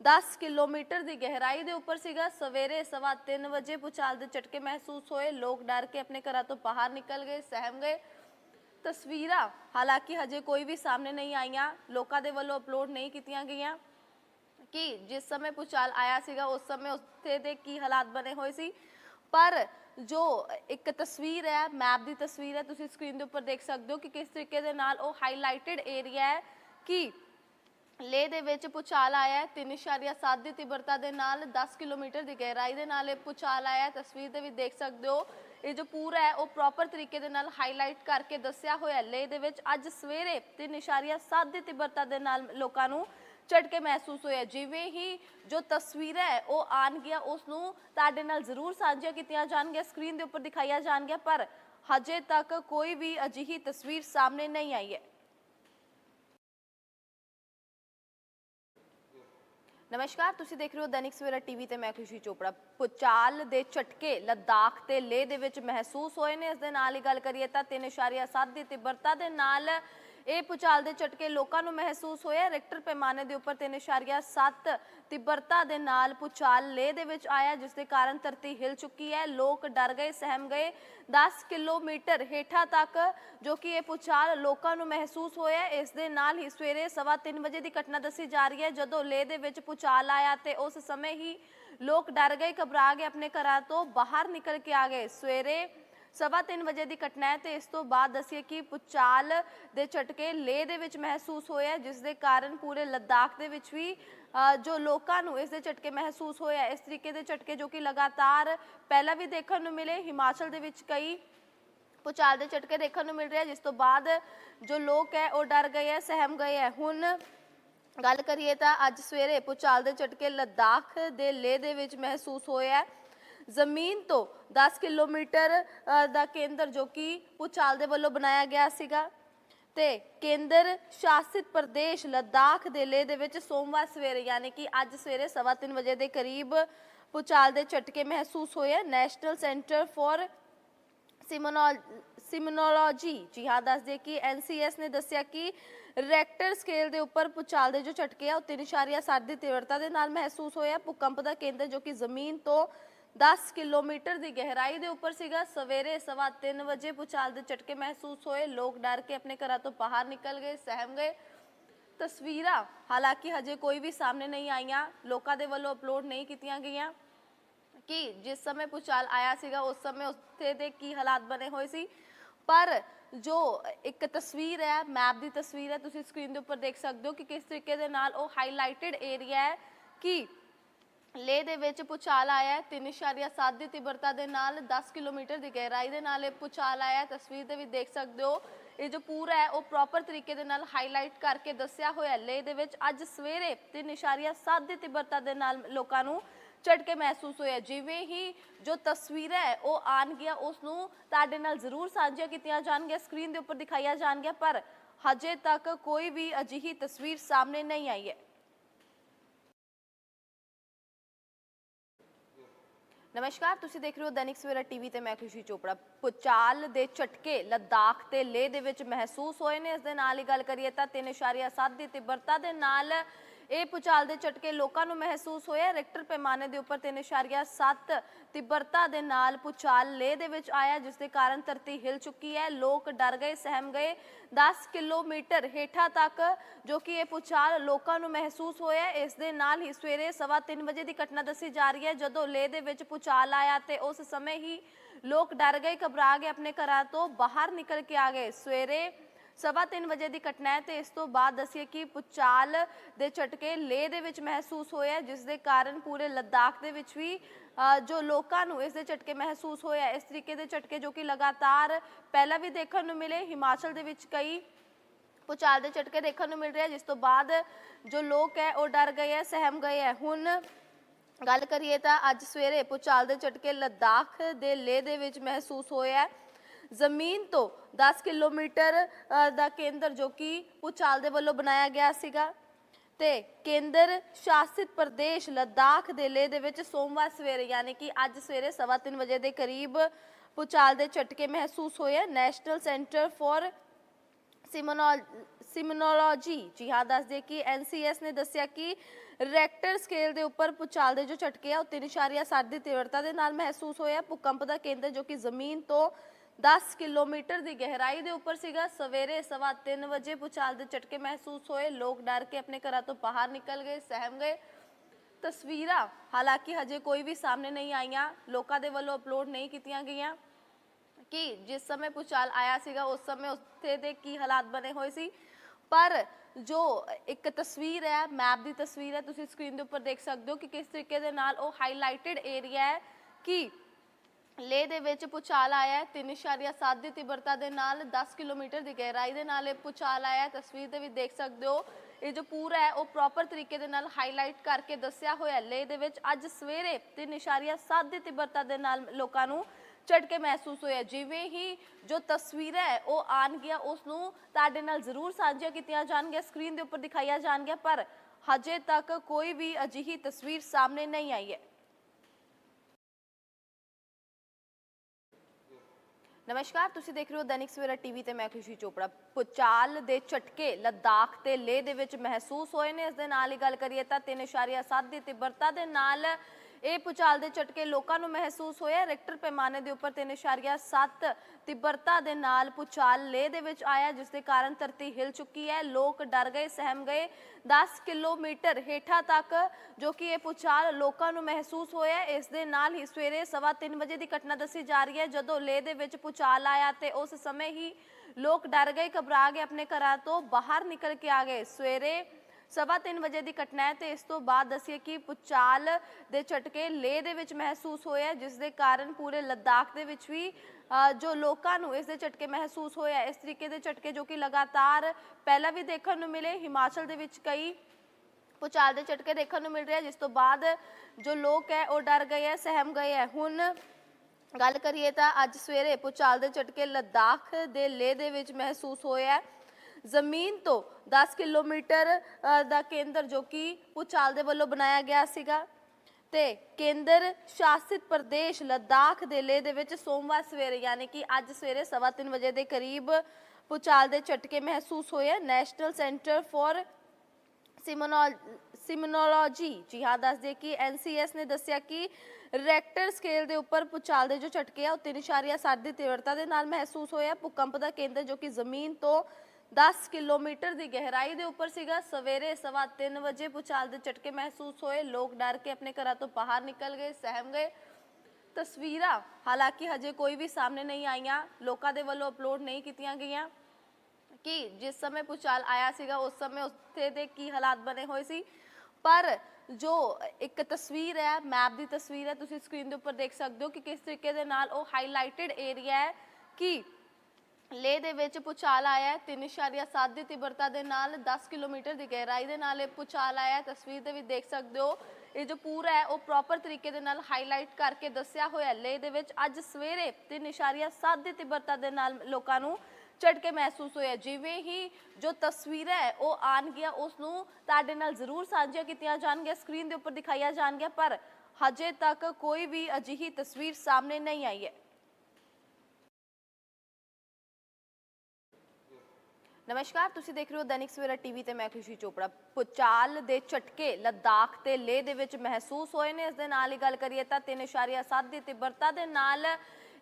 [SPEAKER 1] 10 ਕਿਲੋਮੀਟਰ ਦੀ ਗਹਿਰਾਈ ਦੇ ਉੱਪਰ ਸੀਗਾ। ਸਵੇਰੇ 3:30 ਵਜੇ ਪੁਚਾਲ ਦੇ ਝਟਕੇ ਮਹਿਸੂਸ ਹੋਏ। ਲੋਕ ਡਰ ਕੇ ਆਪਣੇ ਘਰਾਂ ਤੋਂ ਬਾਹਰ ਨਿਕਲ ਗਏ, ਸਹਿਮ ਗਏ। ਤਸਵੀਰਾਂ ਹਾਲਾਂਕਿ ਹਜੇ ਕੋਈ ਵੀ ਸਾਹਮਣੇ ਨਹੀਂ ਆਈਆਂ। ਲੋਕਾਂ ਦੇ ਵੱਲੋਂ ਅਪਲੋਡ ਨਹੀਂ ਕੀਤੀਆਂ ਗਈਆਂ। ਕਿ ਜਿਸ ਸਮੇਂ ਪੁਚਾਲ ਆਇਆ ਸੀਗਾ, ਉਸ ਸਮੇਂ ਉੱਥੇ ਦੇ ਕੀ ਹਾਲਾਤ ਬਣੇ ਹੋਏ ਸੀ। ਪਰ ਜੋ ਇੱਕ ਤਸਵੀਰ ਹੈ, ਮੈਪ ਦੀ ਤਸਵੀਰ ਹੈ, ਤੁਸੀਂ ਸਕਰੀਨ ਦੇ ਉੱਪਰ ਦੇਖ ਸਕਦੇ ਹੋ ਕਿ ਕਿਸ ਤਰੀਕੇ ਦੇ ਨਾਲ ਉਹ ਹਾਈਲਾਈਟਡ ਏਰੀਆ ਹੈ ਕਿ ਲੇਹ ਦੇ ਵਿੱਚ ਪੁਚਾਲ ਆਇਆ ਹੈ। 3.7 ਦੀ ਤੀਬਰਤਾ ਦੇ ਨਾਲ 10 ਕਿਲੋਮੀਟਰ ਦੀ ਗਹਿਰਾਈ ਦੇ ਨਾਲ ਇਹ ਪੁਚਾਲ ਆਇਆ ਹੈ। ਤਸਵੀਰ ਦੇ ਵਿੱਚ ਦੇਖ ਸਕਦੇ ਹੋ। ਇਹ ਜੋ ਪੂਰਾ ਹੈ, ਉਹ ਪ੍ਰੋਪਰ ਤਰੀਕੇ ਦੇ ਨਾਲ ਹਾਈਲਾਈਟ ਕਰਕੇ ਦੱਸਿਆ ਹੋਇਆ ਹੈ। ਲੇਹ ਦੇ ਵਿੱਚ ਅੱਜ ਸਵੇਰੇ 3.7 ਦੀ ਤੀਬਰਤਾ ਦੇ ਨਾਲ ਲੋਕਾਂ ਨੂੰ ਝਟਕੇ ਮਹਿਸੂਸ ਹੋਇਆ ਜਿਵੇਂ ਹੀ ਜੋ ਤਸਵੀਰਾਂ ਹੈ, ਉਹ ਆਣਗੀਆਂ, ਉਸ ਨੂੰ ਤੁਹਾਡੇ ਨਾਲ ਜ਼ਰੂਰ ਸਾਂਝੀਆਂ ਕੀਤੀਆਂ ਜਾਣਗੀਆਂ। ਸਕਰੀਨ ਦੇ ਉੱਪਰ ਦਿਖਾਈਆਂ ਜਾਣਗੀਆਂ, ਪਰ ਹਜੇ ਤੱਕ ਕੋਈ ਵੀ ਅਜਿਹੀ ਤਸਵੀਰ ਸਾਹਮਣੇ ਨਹੀਂ ਆਈ ਹੈ। ਨਮਸਕਾਰ, ਤੁਸੀਂ ਦੇਖ ਰਹੇ ਹੋ ਦੈਨਿਕ ਸਵੇਰਾ ਟੀਵੀ ਤੇ ਮੈਂ ਖੁਸ਼ੀ ਚੋਪੜਾ। ਪੁਚਾਲ ਦੇ ਝਟਕੇ ਲਦਾਖ ਤੇ ਲੇਹ ਦੇ ਵਿੱਚ ਮਹਿਸੂਸ ਹੋਏ ਨੇ। ਇਸ ਦੇ ਨਾਲ ਹੀ ਗੱਲ ਕਰੀਏ ਤਾਂ 3.7 ਦੀ ਤੀਬਰਤਾ ਦੇ ਨਾਲ ਇਹ ਪੁਚਾਲ ਦੇ ਝਟਕੇ ਲੋਕਾਂ ਨੂੰ ਮਹਿਸੂਸ ਹੋਇਆ। ਰਿਕਟਰ ਪੈਮਾਨੇ ਦੇ ਉੱਪਰ 3.7 ਤੀਬਰਤਾ ਦੇ ਨਾਲ ਪੁਚਾਲ ਲੇਹ ਦੇ ਵਿੱਚ ਆਇਆ, ਜਿਸ ਦੇ ਕਾਰਨ ਧਰਤੀ ਹਿਲ ਚੁੱਕੀ ਹੈ। ਲੋਕ ਡਰ ਗਏ, ਸਹਿਮ ਗਏ। 10 ਕਿਲੋਮੀਟਰ ਹੇਠਾਂ ਤੱਕ ਜੋ ਕਿ ਇਹ ਪੁਚਾਲ ਲੋਕਾਂ ਨੂੰ ਮਹਿਸੂਸ ਹੋਇਆ। ਇਸ ਦੇ ਨਾਲ ਹੀ ਸਵੇਰੇ ਸਵਾ ਤਿੰਨ ਵਜੇ ਦੀ ਘਟਨਾ ਦੱਸੀ ਜਾ ਰਹੀ ਹੈ। ਜਦੋਂ ਲੇਹ ਦੇ ਵਿੱਚ ਪੁਚਾਲ ਆਇਆ ਤੇ ਉਸ ਸਮੇਂ ਹੀ ਲੋਕ ਡਰ ਗਏ, ਘਬਰਾ ਗਏ, ਆਪਣੇ ਘਰਾਂ ਤੋਂ ਬਾਹਰ ਨਿਕਲ ਕੇ ਆ ਗਏ। ਸਵੇਰੇ ਸਵਾ ਤਿੰਨ ਵਜੇ ਦੀ ਘਟਨਾ ਹੈ ਤੇ ਇਸ ਤੋਂ ਬਾਅਦ ਦੱਸੀਏ ਕਿ ਪੁਚਾਲ ਦੇ ਝਟਕੇ ਲੇਹ ਦੇ ਵਿੱਚ ਮਹਿਸੂਸ ਹੋਇਆ ਜਿਸ ਦੇ ਕਾਰਨ ਪੂਰੇ ਲੱਦਾਖ ਦੇ ਵਿੱਚ ਵੀ ਜੋ ਲੋਕਾਂ ਨੂੰ ਇਸ ਦੇ ਝਟਕੇ ਮਹਿਸੂਸ ਹੋਇਆ ਇਸ ਤਰੀਕੇ ਦੇ ਝਟਕੇ ਜੋ ਕਿ ਲਗਾਤਾਰ ਪਹਿਲਾਂ ਵੀ ਦੇਖਣ ਨੂੰ ਮਿਲੇ, ਹਿਮਾਚਲ ਦੇ ਵਿੱਚ ਕਈ ਪੁਚਾਲ ਦੇ ਝਟਕੇ ਦੇਖਣ ਨੂੰ ਮਿਲ ਰਿਹਾ ਜਿਸ ਤੋਂ ਬਾਅਦ ਜੋ ਲੋਕ ਹੈ ਉਹ ਡਰ ਗਏ ਹੈ, ਸਹਿਮ ਗਏ ਹੈ ਹੁਣ ਗੱਲ ਕਰੀਏ ਤਾਂ ਅੱਜ ਸਵੇਰੇ ਪੁਚਾਲ ਦੇ ਝਟਕੇ ਲੱਦਾਖ ਦੇ ਲੇਹ ਦੇ ਵਿੱਚ ਮਹਿਸੂਸ ਹੋਇਆ ਹੈ। ਜ਼ਮੀਨ ਤੋਂ 10 ਕਿਲੋਮੀਟਰ ਦਾ ਕੇਂਦਰ ਜੋ ਕਿ ਪੁਚਾਲ ਦੇ ਵੱਲੋਂ ਬਣਾਇਆ ਗਿਆ ਸੀਗਾ ਤੇ ਕੇਂਦਰ ਸ਼ਾਸਿਤ ਪ੍ਰਦੇਸ਼ ਲਦਾਖ ਦੇ ਲੇਹ ਦੇ ਵਿੱਚ ਸੋਮਵਾਰ ਸਵੇਰੇ, ਯਾਨੀ ਕਿ ਅੱਜ ਸਵੇਰੇ 7:30 ਵਜੇ ਦੇ ਕਰੀਬ ਪੁਚਾਲ ਦੇ ਝਟਕੇ ਮਹਿਸੂਸ ਹੋਏ ਹੈ। ਨੈਸ਼ਨਲ ਸੈਂਟਰ ਫॉर ਸਿਮਨੋਲੋਜੀ, ਜੀ ਹਾਂ, ਦੱਸ ਦੇ ਕਿ ਐਨਸੀਐਸ ਨੇ ਦੱਸਿਆ ਕਿ ਰੈਕਟਰ ਸਕੇਲ ਦੇ ਉੱਪਰ ਪੁਚਾਲ ਦੇ ਜੋ ਝਟਕੇ ਆ, ਉਹ 3.7 ਦੀ ਤੀਵਰਤਾ ਦੇ ਨਾਲ ਮਹਿਸੂਸ ਹੋਇਆ ਭੂਕੰਪ ਦਾ ਕੇਂਦਰ ਜੋ ਕਿ ਜ਼ਮੀਨ ਤੋਂ 10 ਕਿਲੋਮੀਟਰ ਦੀ ਗਹਿਰਾਈ ਦੇ ਉੱਪਰ ਸੀਗਾ। ਸਵੇਰੇ ਸਵਾ ਤਿੰਨ ਵਜੇ ਪੁਚਾਲ ਦੇ ਝਟਕੇ ਮਹਿਸੂਸ ਹੋਏ। ਲੋਕ ਡਰ ਕੇ ਆਪਣੇ ਘਰਾਂ ਤੋਂ ਬਾਹਰ ਨਿਕਲ ਗਏ, ਸਹਿਮ ਗਏ। ਤਸਵੀਰਾਂ ਹਾਲਾਂਕਿ ਹਜੇ ਕੋਈ ਵੀ ਸਾਹਮਣੇ ਨਹੀਂ ਆਈਆਂ। ਲੋਕਾਂ ਦੇ ਵੱਲੋਂ ਅਪਲੋਡ ਨਹੀਂ ਕੀਤੀਆਂ ਗਈਆਂ। ਕਿ ਜਿਸ ਸਮੇਂ ਪੁਚਾਲ ਆਇਆ ਸੀਗਾ, ਉਸ ਸਮੇਂ ਉੱਥੇ ਦੇ ਕੀ ਹਾਲਾਤ ਬਣੇ ਹੋਏ ਸੀ। ਪਰ ਜੋ ਇੱਕ ਤਸਵੀਰ ਹੈ, ਮੈਪ ਦੀ ਤਸਵੀਰ ਹੈ, ਤੁਸੀਂ ਸਕਰੀਨ ਦੇ ਉੱਪਰ ਦੇਖ ਸਕਦੇ ਹੋ ਕਿ ਕਿਸ ਤਰੀਕੇ ਦੇ ਨਾਲ ਉਹ ਹਾਈਲਾਈਟਡ ਏਰੀਆ ਹੈ ਕਿ ਲੇਹ ਦੇ ਵਿੱਚ ਪੁਚਾਲ ਆਇਆ ਹੈ। 3.7 ਦੀ ਤੀਬਰਤਾ ਦੇ ਨਾਲ 10 ਕਿਲੋਮੀਟਰ ਦੀ ਗਹਿਰਾਈ ਦੇ ਨਾਲ ਇਹ ਪੁਚਾਲ ਆਇਆ ਤਸਵੀਰ ਦੇ ਵਿੱਚ ਦੇਖ ਸਕਦੇ ਹੋ, ਇਹ ਜੋ ਪੂਰਾ ਹੈ, ਉਹ ਪ੍ਰੋਪਰ ਤਰੀਕੇ ਦੇ ਨਾਲ ਹਾਈਲਾਈਟ ਕਰਕੇ ਦੱਸਿਆ ਹੋਇਆ ਲੇਹ ਦੇ ਵਿੱਚ ਅੱਜ ਸਵੇਰੇ 3.7 ਦੀ ਤੀਬਰਤਾ ਦੇ ਨਾਲ ਲੋਕਾਂ ਨੂੰ ਝਟਕੇ ਮਹਿਸੂਸ ਹੋਇਆ ਜਿਵੇਂ ਹੀ ਜੋ ਤਸਵੀਰਾਂ ਹੈ, ਉਹ ਆਣਗੀਆਂ ਉਸ ਨੂੰ ਤੁਹਾਡੇ ਨਾਲ ਜ਼ਰੂਰ ਸਾਂਝੀਆਂ ਕੀਤੀਆਂ ਜਾਣਗੀਆਂ ਸਕਰੀਨ ਦੇ ਉੱਪਰ ਦਿਖਾਈਆਂ ਜਾਣਗੀਆਂ, ਪਰ ਹਜੇ ਤੱਕ ਕੋਈ ਵੀ ਅਜਿਹੀ ਤਸਵੀਰ ਸਾਹਮਣੇ ਨਹੀਂ ਆਈ ਹੈ। ਨਮਸਕਾਰ, ਤੁਸੀਂ ਦੇਖ ਰਹੇ ਹੋ ਦੈਨਿਕ ਸਵੇਰਾ ਟੀਵੀ ਤੇ ਮੈਂ ਖੁਸ਼ੀ ਚੋਪੜਾ। ਪੁਚਾਲ ਦੇ ਝਟਕੇ ਲਦਾਖ ਤੇ ਲੇਹ ਦੇ ਵਿੱਚ ਮਹਿਸੂਸ ਹੋਏ ਨੇ। ਇਸ ਦੇ ਨਾਲ ਹੀ ਗੱਲ ਕਰੀਏ ਤਾਂ 3.7 ਦੀ ਤੀਬਰਤਾ ਦੇ ਨਾਲ ਇਹ ਪੁਚਾਲ ਦੇ ਝਟਕੇ ਲੋਕਾਂ ਨੂੰ ਮਹਿਸੂਸ ਹੋਇਆ ਰਿਕਟਰ ਪੈਮਾਨੇ ਦੇ ਉੱਪਰ 3.7 ਤੀਬਰਤਾ ਦੇ ਨਾਲ ਪੁਚਾਲ ਲੇਹ ਦੇ ਵਿੱਚ ਆਇਆ, ਜਿਸ ਦੇ ਕਾਰਨ ਧਰਤੀ ਹਿਲ ਚੁੱਕੀ ਹੈ। ਲੋਕ ਡਰ ਗਏ, ਸਹਿਮ ਗਏ। 10 ਕਿਲੋਮੀਟਰ ਹੇਠਾਂ ਤੱਕ ਜੋ ਕਿ ਇਹ ਪੁਚਾਲ ਲੋਕਾਂ ਨੂੰ ਮਹਿਸੂਸ ਹੋਇਆ, ਇਸ ਦੇ ਨਾਲ ਹੀ ਸਵੇਰੇ ਸਵਾ ਤਿੰਨ ਵਜੇ ਦੀ ਘਟਨਾ ਦੱਸੀ ਜਾ ਰਹੀ ਹੈ। ਜਦੋਂ ਲੇਹ ਦੇ ਵਿੱਚ ਪੁਚਾਲ ਆਇਆ ਤੇ ਉਸ ਸਮੇਂ ਹੀ ਲੋਕ ਡਰ ਗਏ, ਘਬਰਾ ਗਏ, ਆਪਣੇ ਘਰਾਂ ਤੋਂ ਬਾਹਰ ਨਿਕਲ ਕੇ ਆ ਗਏ। ਸਵੇਰੇ ਸਵਾ ਤਿੰਨ ਵਜੇ ਦੀ ਘਟਨਾ ਹੈ ਤੇ ਇਸ ਤੋਂ ਬਾਅਦ ਦੱਸੀਏ ਕਿ ਪੁਚਾਲ ਦੇ ਝਟਕੇ ਲੇਹ ਦੇ ਵਿੱਚ ਮਹਿਸੂਸ ਹੋਇਆ ਜਿਸ ਦੇ ਕਾਰਨ ਪੂਰੇ ਲੱਦਾਖ ਦੇ ਵਿੱਚ ਵੀ ਜੋ ਲੋਕਾਂ ਨੂੰ ਇਸ ਦੇ ਝਟਕੇ ਮਹਿਸੂਸ ਹੋਇਆ ਇਸ ਤਰੀਕੇ ਦੇ ਝਟਕੇ ਜੋ ਕਿ ਲਗਾਤਾਰ ਪਹਿਲਾਂ ਵੀ ਦੇਖਣ ਨੂੰ ਮਿਲੇ, ਹਿਮਾਚਲ ਦੇ ਵਿੱਚ ਕਈ ਪੁਚਾਲ ਦੇ ਝਟਕੇ ਦੇਖਣ ਨੂੰ ਮਿਲ ਰਿਹਾ ਜਿਸ ਤੋਂ ਬਾਅਦ ਜੋ ਲੋਕ ਹੈ ਉਹ ਡਰ ਗਏ ਹੈ ਸਹਿਮ ਗਏ ਹੈ ਹੁਣ ਗੱਲ ਕਰੀਏ ਤਾਂ ਅੱਜ ਸਵੇਰੇ ਪੁਚਾਲ ਦੇ ਝਟਕੇ ਲੱਦਾਖ ਦੇ ਲੇਹ ਦੇ ਵਿੱਚ ਮਹਿਸੂਸ ਹੋਇਆ ਜ਼ਮੀਨ ਤੋਂ 10 ਕਿਲੋਮੀਟਰ ਦਾ ਕੇਂਦਰ ਜੋ ਕਿ ਪੁਚਾਲ ਦੇ ਵੱਲੋਂ ਬਣਾਇਆ ਗਿਆ ਸੀਗਾ। ਤੇ ਕੇਂਦਰ ਸ਼ਾਸਿਤ ਪ੍ਰਦੇਸ਼ ਲਦਾਖ ਦੇ ਲੇਹ ਦੇ ਵਿੱਚ ਸੋਮਵਾਰ ਸਵੇਰੇ, ਯਾਨੀ ਕਿ ਅੱਜ ਸਵੇਰੇ 7:30 ਵਜੇ ਦੇ ਕਰੀਬ ਪੁਚਾਲ ਦੇ ਝਟਕੇ ਮਹਿਸੂਸ ਹੋਏ। ਨੈਸ਼ਨਲ ਸੈਂਟਰ ਫॉर ਸਿਮਨੋਲੋਜੀ, ਜੀ ਹਾਂ ਦੱਸ ਦੇ ਕਿ ਐਨਸੀਐਸ ਨੇ ਦੱਸਿਆ ਕਿ ਰੈਕਟਰ ਸਕੇਲ ਦੇ ਉੱਪਰ ਪੁਚਾਲ ਦੇ ਜੋ ਝਟਕੇ ਆ, ਉਹ 3.7 ਦੀ ਤੀਵਰਤਾ ਦੇ ਨਾਲ ਮਹਿਸੂਸ ਹੋਇਆ ਭੂਕੰਪ ਦਾ ਕੇਂਦਰ ਜੋ ਕਿ ਜ਼ਮੀਨ ਤੋਂ 10 ਕਿਲੋਮੀਟਰ ਦੀ ਗਹਿਰਾਈ ਦੇ ਉੱਪਰ ਸੀਗਾ। ਸਵੇਰੇ ਸਵਾ ਤਿੰਨ ਵਜੇ ਪੁਚਾਲ ਦੇ ਝਟਕੇ ਮਹਿਸੂਸ ਹੋਏ। ਲੋਕ ਡਰ ਕੇ ਆਪਣੇ ਘਰਾਂ ਤੋਂ ਬਾਹਰ ਨਿਕਲ ਗਏ, ਸਹਿਮ ਗਏ। ਤਸਵੀਰਾਂ ਹਾਲਾਂਕਿ ਹਜੇ ਕੋਈ ਵੀ ਸਾਹਮਣੇ ਨਹੀਂ ਆਈਆਂ। ਲੋਕਾਂ ਦੇ ਵੱਲੋਂ ਅਪਲੋਡ ਨਹੀਂ ਕੀਤੀਆਂ ਗਈਆਂ। ਕਿ ਜਿਸ ਸਮੇਂ ਪੁਚਾਲ ਆਇਆ ਸੀਗਾ, ਉਸ ਸਮੇਂ ਉੱਥੇ ਦੇ ਕੀ ਹਾਲਾਤ ਬਣੇ ਹੋਏ ਸੀ। ਪਰ ਜੋ ਇੱਕ ਤਸਵੀਰ ਹੈ, ਮੈਪ ਦੀ ਤਸਵੀਰ ਹੈ, ਤੁਸੀਂ ਸਕਰੀਨ ਦੇ ਉੱਪਰ ਦੇਖ ਸਕਦੇ ਹੋ ਕਿ ਕਿਸ ਤਰੀਕੇ ਦੇ ਨਾਲ ਉਹ ਹਾਈਲਾਈਟਡ ਏਰੀਆ ਹੈ ਕਿ ਲੇਹ ਦੇ ਵਿੱਚ ਪੁਚਾਲ ਆਇਆ ਹੈ। 3.7 ਦੀ ਤੀਬਰਤਾ ਦੇ ਨਾਲ 10 ਕਿਲੋਮੀਟਰ ਦੀ ਗਹਿਰਾਈ ਦੇ ਨਾਲ ਇਹ ਪੁਚਾਲ ਆਇਆ ਹੈ। ਤਸਵੀਰ ਦੇ ਵਿੱਚ ਦੇਖ ਸਕਦੇ ਹੋ, ਇਹ ਜੋ ਪੂਰਾ ਹੈ, ਉਹ ਪ੍ਰੋਪਰ ਤਰੀਕੇ ਦੇ ਨਾਲ ਹਾਈਲਾਈਟ ਕਰਕੇ ਦੱਸਿਆ ਹੋਇਆ ਲੇਹ ਦੇ ਵਿੱਚ ਅੱਜ ਸਵੇਰੇ 3.7 ਦੀ ਤੀਬਰਤਾ ਦੇ ਨਾਲ ਲੋਕਾਂ ਨੂੰ ਝਟਕੇ ਮਹਿਸੂਸ ਹੋਇਆ ਜਿਵੇਂ ਹੀ ਜੋ ਤਸਵੀਰਾਂ ਹੈ, ਉਹ ਆਣਗੀਆਂ ਉਸ ਨੂੰ ਤੁਹਾਡੇ ਨਾਲ ਜ਼ਰੂਰ ਸਾਂਝੀਆਂ ਕੀਤੀਆਂ ਜਾਣਗੀਆਂ ਸਕਰੀਨ ਦੇ ਉੱਪਰ ਦਿਖਾਈਆਂ ਜਾਣਗੀਆਂ, ਪਰ ਹਜੇ ਤੱਕ ਕੋਈ ਵੀ ਅਜਿਹੀ ਤਸਵੀਰ ਸਾਹਮਣੇ ਨਹੀਂ ਆਈ ਹੈ। ਨਮਸਕਾਰ, ਤੁਸੀਂ ਦੇਖ ਰਹੇ ਹੋ ਦੈਨਿਕ ਸਵੇਰਾ ਟੀਵੀ ਤੇ ਮੈਂ ਖੁਸ਼ੀ ਚੋਪੜਾ। ਪੁਚਾਲ ਦੇ ਝਟਕੇ ਲਦਾਖ ਤੇ ਲੇਹ ਦੇ ਵਿੱਚ ਮਹਿਸੂਸ ਹੋਏ ਨੇ। ਇਸ ਦੇ ਨਾਲ ਹੀ ਗੱਲ ਕਰੀਏ ਤਾਂ 3.7 ਦੀ ਤੀਬਰਤਾ ਦੇ ਨਾਲ ਇਹ ਪੁਚਾਲ ਦੇ ਝਟਕੇ ਲੋਕਾਂ ਨੂੰ ਮਹਿਸੂਸ ਹੋਇਆ। ਰਿਕਟਰ ਪੈਮਾਨੇ ਦੇ ਉੱਪਰ 3.7 ਤੀਬਰਤਾ ਦੇ ਨਾਲ ਪੁਚਾਲ ਲੇਹ ਦੇ ਵਿੱਚ ਆਇਆ, ਜਿਸ ਦੇ ਕਾਰਨ ਧਰਤੀ ਹਿਲ ਚੁੱਕੀ ਹੈ। ਲੋਕ ਡਰ ਗਏ, ਸਹਿਮ ਗਏ। 10 ਕਿਲੋਮੀਟਰ ਹੇਠਾਂ ਤੱਕ ਜੋ ਕਿ ਇਹ ਪੁਚਾਲ ਲੋਕਾਂ ਨੂੰ ਮਹਿਸੂਸ ਹੋਇਆ। ਇਸ ਦੇ ਨਾਲ ਹੀ ਸਵੇਰੇ 3:30 ਵਜੇ ਦੀ ਘਟਨਾ ਦੱਸੀ ਜਾ ਰਹੀ ਹੈ। ਜਦੋਂ ਲੇਹ ਦੇ ਵਿੱਚ ਪੁਚਾਲ ਆਇਆ ਤੇ ਉਸ ਸਮੇਂ ਹੀ ਲੋਕ ਡਰ ਗਏ, ਘਬਰਾ ਗਏ, ਆਪਣੇ ਘਰਾਂ ਤੋਂ ਬਾਹਰ ਨਿਕਲ ਕੇ ਆ ਗਏ। ਸਵੇਰੇ ਸਵਾ ਤਿੰਨ ਵਜੇ ਦੀ ਘਟਨਾ ਹੈ ਤੇ ਇਸ ਤੋਂ ਬਾਅਦ ਦੱਸੀਏ ਕਿ ਪੁਚਾਲ ਦੇ ਝਟਕੇ ਲੇਹ ਦੇ ਵਿੱਚ ਮਹਿਸੂਸ ਹੋਇਆ ਜਿਸ ਦੇ ਕਾਰਨ ਪੂਰੇ ਲੱਦਾਖ ਦੇ ਵਿੱਚ ਵੀ ਜੋ ਲੋਕਾਂ ਨੂੰ ਇਸ ਦੇ ਝਟਕੇ ਮਹਿਸੂਸ ਹੋਇਆ ਇਸ ਤਰੀਕੇ ਦੇ ਝਟਕੇ ਜੋ ਕਿ ਲਗਾਤਾਰ ਪਹਿਲਾਂ ਵੀ ਦੇਖਣ ਨੂੰ ਮਿਲੇ, ਹਿਮਾਚਲ ਦੇ ਵਿੱਚ ਕਈ ਪੁਚਾਲ ਦੇ ਝਟਕੇ ਦੇਖਣ ਨੂੰ ਮਿਲ ਰਿਹਾ ਜਿਸ ਤੋਂ ਬਾਅਦ ਜੋ ਲੋਕ ਹੈ ਉਹ ਡਰ ਗਏ ਹੈ, ਸਹਿਮ ਗਏ ਹੈ। ਹੁਣ ਗੱਲ ਕਰੀਏ ਤਾਂ ਅੱਜ ਸਵੇਰੇ ਪੁਚਾਲ ਦੇ ਝਟਕੇ ਲੱਦਾਖ ਦੇ ਲੇਹ ਦੇ ਵਿੱਚ ਮਹਿਸੂਸ ਹੋਇਆ ਜ਼ਮੀਨ ਤੋਂ 10 ਕਿਲੋਮੀਟਰ ਦਾ ਕੇਂਦਰ ਜੋ ਕਿ ਪੁਚਾਲ ਦੇ ਵੱਲੋਂ ਬਣਾਇਆ ਗਿਆ ਸੀਗਾ। ਤੇ ਕੇਂਦਰ ਸ਼ਾਸਿਤ ਪ੍ਰਦੇਸ਼ ਲੱਦਾਖ ਦੇ ਲੇਹ ਦੇ ਵਿੱਚ ਸੋਮਵਾਰ ਸਵੇਰੇ, ਯਾਨੀ ਕਿ ਅੱਜ ਸਵੇਰੇ 3:30 ਵਜੇ ਦੇ ਕਰੀਬ ਪੁਚਾਲ ਦੇ ਝਟਕੇ ਮਹਿਸੂਸ ਹੋਏ। ਨੈਸ਼ਨਲ ਸੈਂਟਰ ਫॉर ਸਿਮਨੋਲੋਜੀ, ਜੀ ਹਾਂ ਦੱਸਦੇ ਕਿ ਐਨਸੀਐਸ ਨੇ ਦੱਸਿਆ ਕਿ ਰੈਕਟਰ ਸਕੇਲ ਦੇ ਉੱਪਰ ਪੁਚਾਲ ਦੇ ਜੋ ਝਟਕੇ ਆ, ਉਹ 3.7 ਦੀ ਤੀਵਰਤਾ ਦੇ ਨਾਲ ਮਹਿਸੂਸ ਹੋਇਆ ਭੂਕੰਪ ਦਾ ਕੇਂਦਰ ਜੋ ਕਿ ਜ਼ਮੀਨ ਤੋਂ 10 ਕਿਲੋਮੀਟਰ ਦੀ ਗਹਿਰਾਈ ਦੇ ਉੱਪਰ ਸੀਗਾ। ਸਵੇਰੇ 3:30 ਵਜੇ ਪੁਚਾਲ ਦੇ ਝਟਕੇ ਮਹਿਸੂਸ ਹੋਏ। ਲੋਕ ਡਰ ਕੇ ਆਪਣੇ ਘਰਾਂ ਤੋਂ ਬਾਹਰ ਨਿਕਲ ਗਏ, ਸਹਿਮ ਗਏ। ਤਸਵੀਰਾਂ ਹਾਲਾਂਕਿ ਹਜੇ ਕੋਈ ਵੀ ਸਾਹਮਣੇ ਨਹੀਂ ਆਈਆਂ। ਲੋਕਾਂ ਦੇ ਵੱਲੋਂ ਅਪਲੋਡ ਨਹੀਂ ਕੀਤੀਆਂ ਗਈਆਂ। ਕਿ ਜਿਸ ਸਮੇਂ ਪੁਚਾਲ ਆਇਆ ਸੀਗਾ, ਉਸ ਸਮੇਂ ਉੱਥੇ ਦੇ ਕੀ ਹਾਲਾਤ ਬਣੇ ਹੋਏ ਸੀ। ਪਰ ਜੋ ਇੱਕ ਤਸਵੀਰ ਹੈ, ਮੈਪ ਦੀ ਤਸਵੀਰ ਹੈ, ਤੁਸੀਂ ਸਕਰੀਨ ਦੇ ਉੱਪਰ ਦੇਖ ਸਕਦੇ ਹੋ ਕਿ ਕਿਸ ਤਰੀਕੇ ਦੇ ਨਾਲ ਉਹ ਹਾਈਲਾਈਟਡ ਏਰੀਆ ਹੈ ਕਿ ਲੇਹ ਦੇ ਵਿੱਚ ਪੁਚਾਲ ਆਇਆ ਹੈ। 3.7 ਦੀ ਤੀਬਰਤਾ ਦੇ ਨਾਲ 10 ਕਿਲੋਮੀਟਰ ਦੀ ਗਹਿਰਾਈ ਦੇ ਨਾਲ ਇਹ ਪੁਚਾਲ ਆਇਆ ਹੈ। ਤਸਵੀਰ ਦੇ ਵਿੱਚ ਦੇਖ ਸਕਦੇ ਹੋ, ਇਹ ਜੋ ਪੂਰਾ ਹੈ, ਉਹ ਪ੍ਰੋਪਰ ਤਰੀਕੇ ਦੇ ਨਾਲ ਹਾਈਲਾਈਟ ਕਰਕੇ ਦੱਸਿਆ ਹੋਇਆ ਹੈ। ਲੇਹ ਦੇ ਵਿੱਚ ਅੱਜ ਸਵੇਰੇ 3.7 ਦੀ ਤੀਬਰਤਾ ਦੇ ਨਾਲ ਲੋਕਾਂ ਨੂੰ ਝਟਕੇ ਮਹਿਸੂਸ ਹੋਇਆ ਜਿਵੇਂ ਹੀ ਜੋ ਤਸਵੀਰਾਂ ਹੈ, ਉਹ ਆਣਗੀਆਂ ਉਸ ਨੂੰ ਤੁਹਾਡੇ ਨਾਲ ਜ਼ਰੂਰ ਸਾਂਝੀਆਂ ਕੀਤੀਆਂ ਜਾਣਗੀਆਂ। ਸਕਰੀਨ ਦੇ ਉੱਪਰ ਦਿਖਾਈਆਂ ਜਾਣਗੀਆਂ, ਪਰ ਹਜੇ ਤੱਕ ਕੋਈ ਵੀ ਅਜਿਹੀ ਤਸਵੀਰ ਸਾਹਮਣੇ ਨਹੀਂ ਆਈ ਹੈ। ਨਮਸਕਾਰ, ਤੁਸੀਂ ਦੇਖ ਰਹੇ ਹੋ ਦੈਨਿਕ ਸਵੇਰਾ ਟੀਵੀ ਤੇ ਮੈਂ ਖੁਸ਼ੀ ਚੋਪੜਾ। ਪੁਚਾਲ ਦੇ ਝਟਕੇ ਲਦਾਖ ਤੇ ਲੇਹ ਦੇ ਵਿੱਚ ਮਹਿਸੂਸ ਹੋਏ ਨੇ। ਇਸ ਦੇ ਨਾਲ ਹੀ ਗੱਲ ਕਰੀਏ ਤਾਂ 3.7 ਦੀ ਤੀਬਰਤਾ ਦੇ ਨਾਲ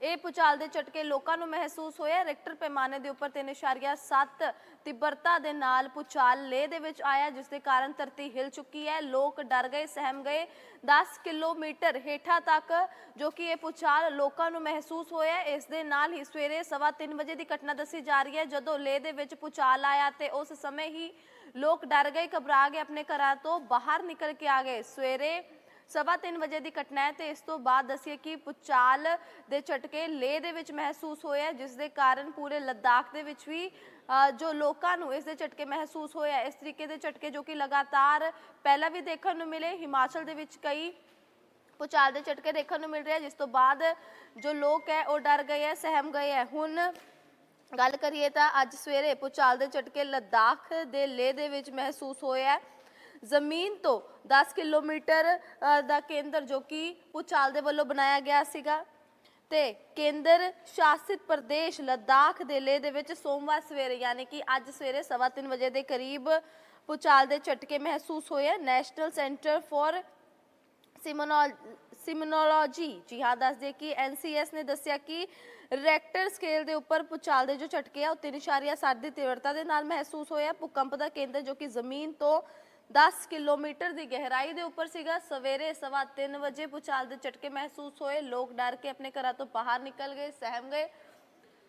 [SPEAKER 1] ਇਹ ਪੁਚਾਲ ਦੇ ਝਟਕੇ ਲੋਕਾਂ ਨੂੰ ਮਹਿਸੂਸ ਹੋਇਆ। ਰਿਕਟਰ ਪੈਮਾਨੇ ਦੇ ਉੱਪਰ 3.7 ਤੀਬਰਤਾ ਦੇ ਨਾਲ ਪੁਚਾਲ ਲੇਹ ਦੇ ਵਿੱਚ ਆਇਆ, ਜਿਸ ਦੇ ਕਾਰਨ ਧਰਤੀ ਹਿਲ ਚੁੱਕੀ ਹੈ। ਲੋਕ ਡਰ ਗਏ, ਸਹਿਮ ਗਏ। 10 ਕਿਲੋਮੀਟਰ ਹੇਠਾਂ ਤੱਕ ਜੋ ਕਿ ਇਹ ਪੁਚਾਲ ਲੋਕਾਂ ਨੂੰ ਮਹਿਸੂਸ ਹੋਇਆ। ਇਸ ਦੇ ਨਾਲ ਹੀ ਸਵੇਰੇ 3:30 ਵਜੇ ਦੀ ਘਟਨਾ ਦੱਸੀ ਜਾ ਰਹੀ ਹੈ। ਜਦੋਂ ਲੇਹ ਦੇ ਵਿੱਚ ਪੁਚਾਲ ਆਇਆ ਤੇ ਉਸ ਸਮੇਂ ਹੀ ਲੋਕ ਡਰ ਗਏ, ਘਬਰਾ ਗਏ, ਆਪਣੇ ਘਰਾਂ ਤੋਂ ਬਾਹਰ ਨਿਕਲ ਕੇ ਆ ਗਏ। ਸਵੇਰੇ ਸਵਾ ਤਿੰਨ ਵਜੇ ਦੀ ਘਟਨਾ ਹੈ ਤੇ ਇਸ ਤੋਂ ਬਾਅਦ ਦੱਸੀਏ ਕਿ ਪੁਚਾਲ ਦੇ ਝਟਕੇ ਲੇਹ ਦੇ ਵਿੱਚ ਮਹਿਸੂਸ ਹੋਇਆ ਜਿਸ ਦੇ ਕਾਰਨ ਪੂਰੇ ਲੱਦਾਖ ਦੇ ਵਿੱਚ ਵੀ ਜੋ ਲੋਕਾਂ ਨੂੰ ਇਸ ਦੇ ਝਟਕੇ ਮਹਿਸੂਸ ਹੋਇਆ ਇਸ ਤਰੀਕੇ ਦੇ ਝਟਕੇ ਜੋ ਕਿ ਲਗਾਤਾਰ ਪਹਿਲਾਂ ਵੀ ਦੇਖਣ ਨੂੰ ਮਿਲੇ, ਹਿਮਾਚਲ ਦੇ ਵਿੱਚ ਕਈ ਪੁਚਾਲ ਦੇ ਝਟਕੇ ਦੇਖਣ ਨੂੰ ਮਿਲ ਰਿਹਾ ਜਿਸ ਤੋਂ ਬਾਅਦ ਜੋ ਲੋਕ ਹੈ ਉਹ ਡਰ ਗਏ ਹੈ, ਸਹਿਮ ਗਏ ਹੈ। ਹੁਣ ਗੱਲ ਕਰੀਏ ਤਾਂ ਅੱਜ ਸਵੇਰੇ ਪੁਚਾਲ ਦੇ ਝਟਕੇ ਲੱਦਾਖ ਦੇ ਲੇਹ ਦੇ ਵਿੱਚ ਮਹਿਸੂਸ ਹੋਇਆ ਹੈ। ਜ਼ਮੀਨ ਤੋਂ 10 ਕਿਲੋਮੀਟਰ ਦਾ ਕੇਂਦਰ ਜੋ ਕਿ ਪੁਚਾਲ ਦੇ ਵੱਲੋਂ ਬਣਾਇਆ ਗਿਆ ਸੀਗਾ। ਤੇ ਕੇਂਦਰ ਸ਼ਾਸਿਤ ਪ੍ਰਦੇਸ਼ ਲੱਦਾਖ ਦੇ ਲੇਹ ਦੇ ਵਿੱਚ ਸੋਮਵਾਰ ਸਵੇਰੇ, ਯਾਨੀ ਕਿ ਅੱਜ ਸਵੇਰੇ 3:30 ਵਜੇ ਦੇ ਕਰੀਬ ਪੁਚਾਲ ਦੇ ਝਟਕੇ ਮਹਿਸੂਸ ਹੋਏ। ਨੈਸ਼ਨਲ ਸੈਂਟਰ ਫॉर ਸਿਮਨੋਲੋਜੀ, ਜੀ ਹਾਂ ਦੱਸਦੇ ਕਿ ਐਨਸੀਐਸ ਨੇ ਦੱਸਿਆ ਕਿ ਰੈਕਟਰ ਸਕੇਲ ਦੇ ਉੱਪਰ ਪੁਚਾਲ ਦੇ ਜੋ ਝਟਕੇ ਆ, ਉਹ 3.7 ਦੀ ਤੀਬਰਤਾ ਦੇ ਨਾਲ ਮਹਿਸੂਸ ਹੋਇਆ ਭੂਕੰਪ ਦਾ ਕੇਂਦਰ ਜੋ ਕਿ ਜ਼ਮੀਨ ਤੋਂ 10 ਕਿਲੋਮੀਟਰ ਦੀ ਗਹਿਰਾਈ ਦੇ ਉੱਪਰ ਸੀਗਾ। ਸਵੇਰੇ 3:30 ਵਜੇ ਪੁਚਾਲ ਦੇ ਝਟਕੇ ਮਹਿਸੂਸ ਹੋਏ। ਲੋਕ ਡਰ ਕੇ ਆਪਣੇ ਘਰਾਂ ਤੋਂ ਬਾਹਰ ਨਿਕਲ ਗਏ, ਸਹਿਮ ਗਏ।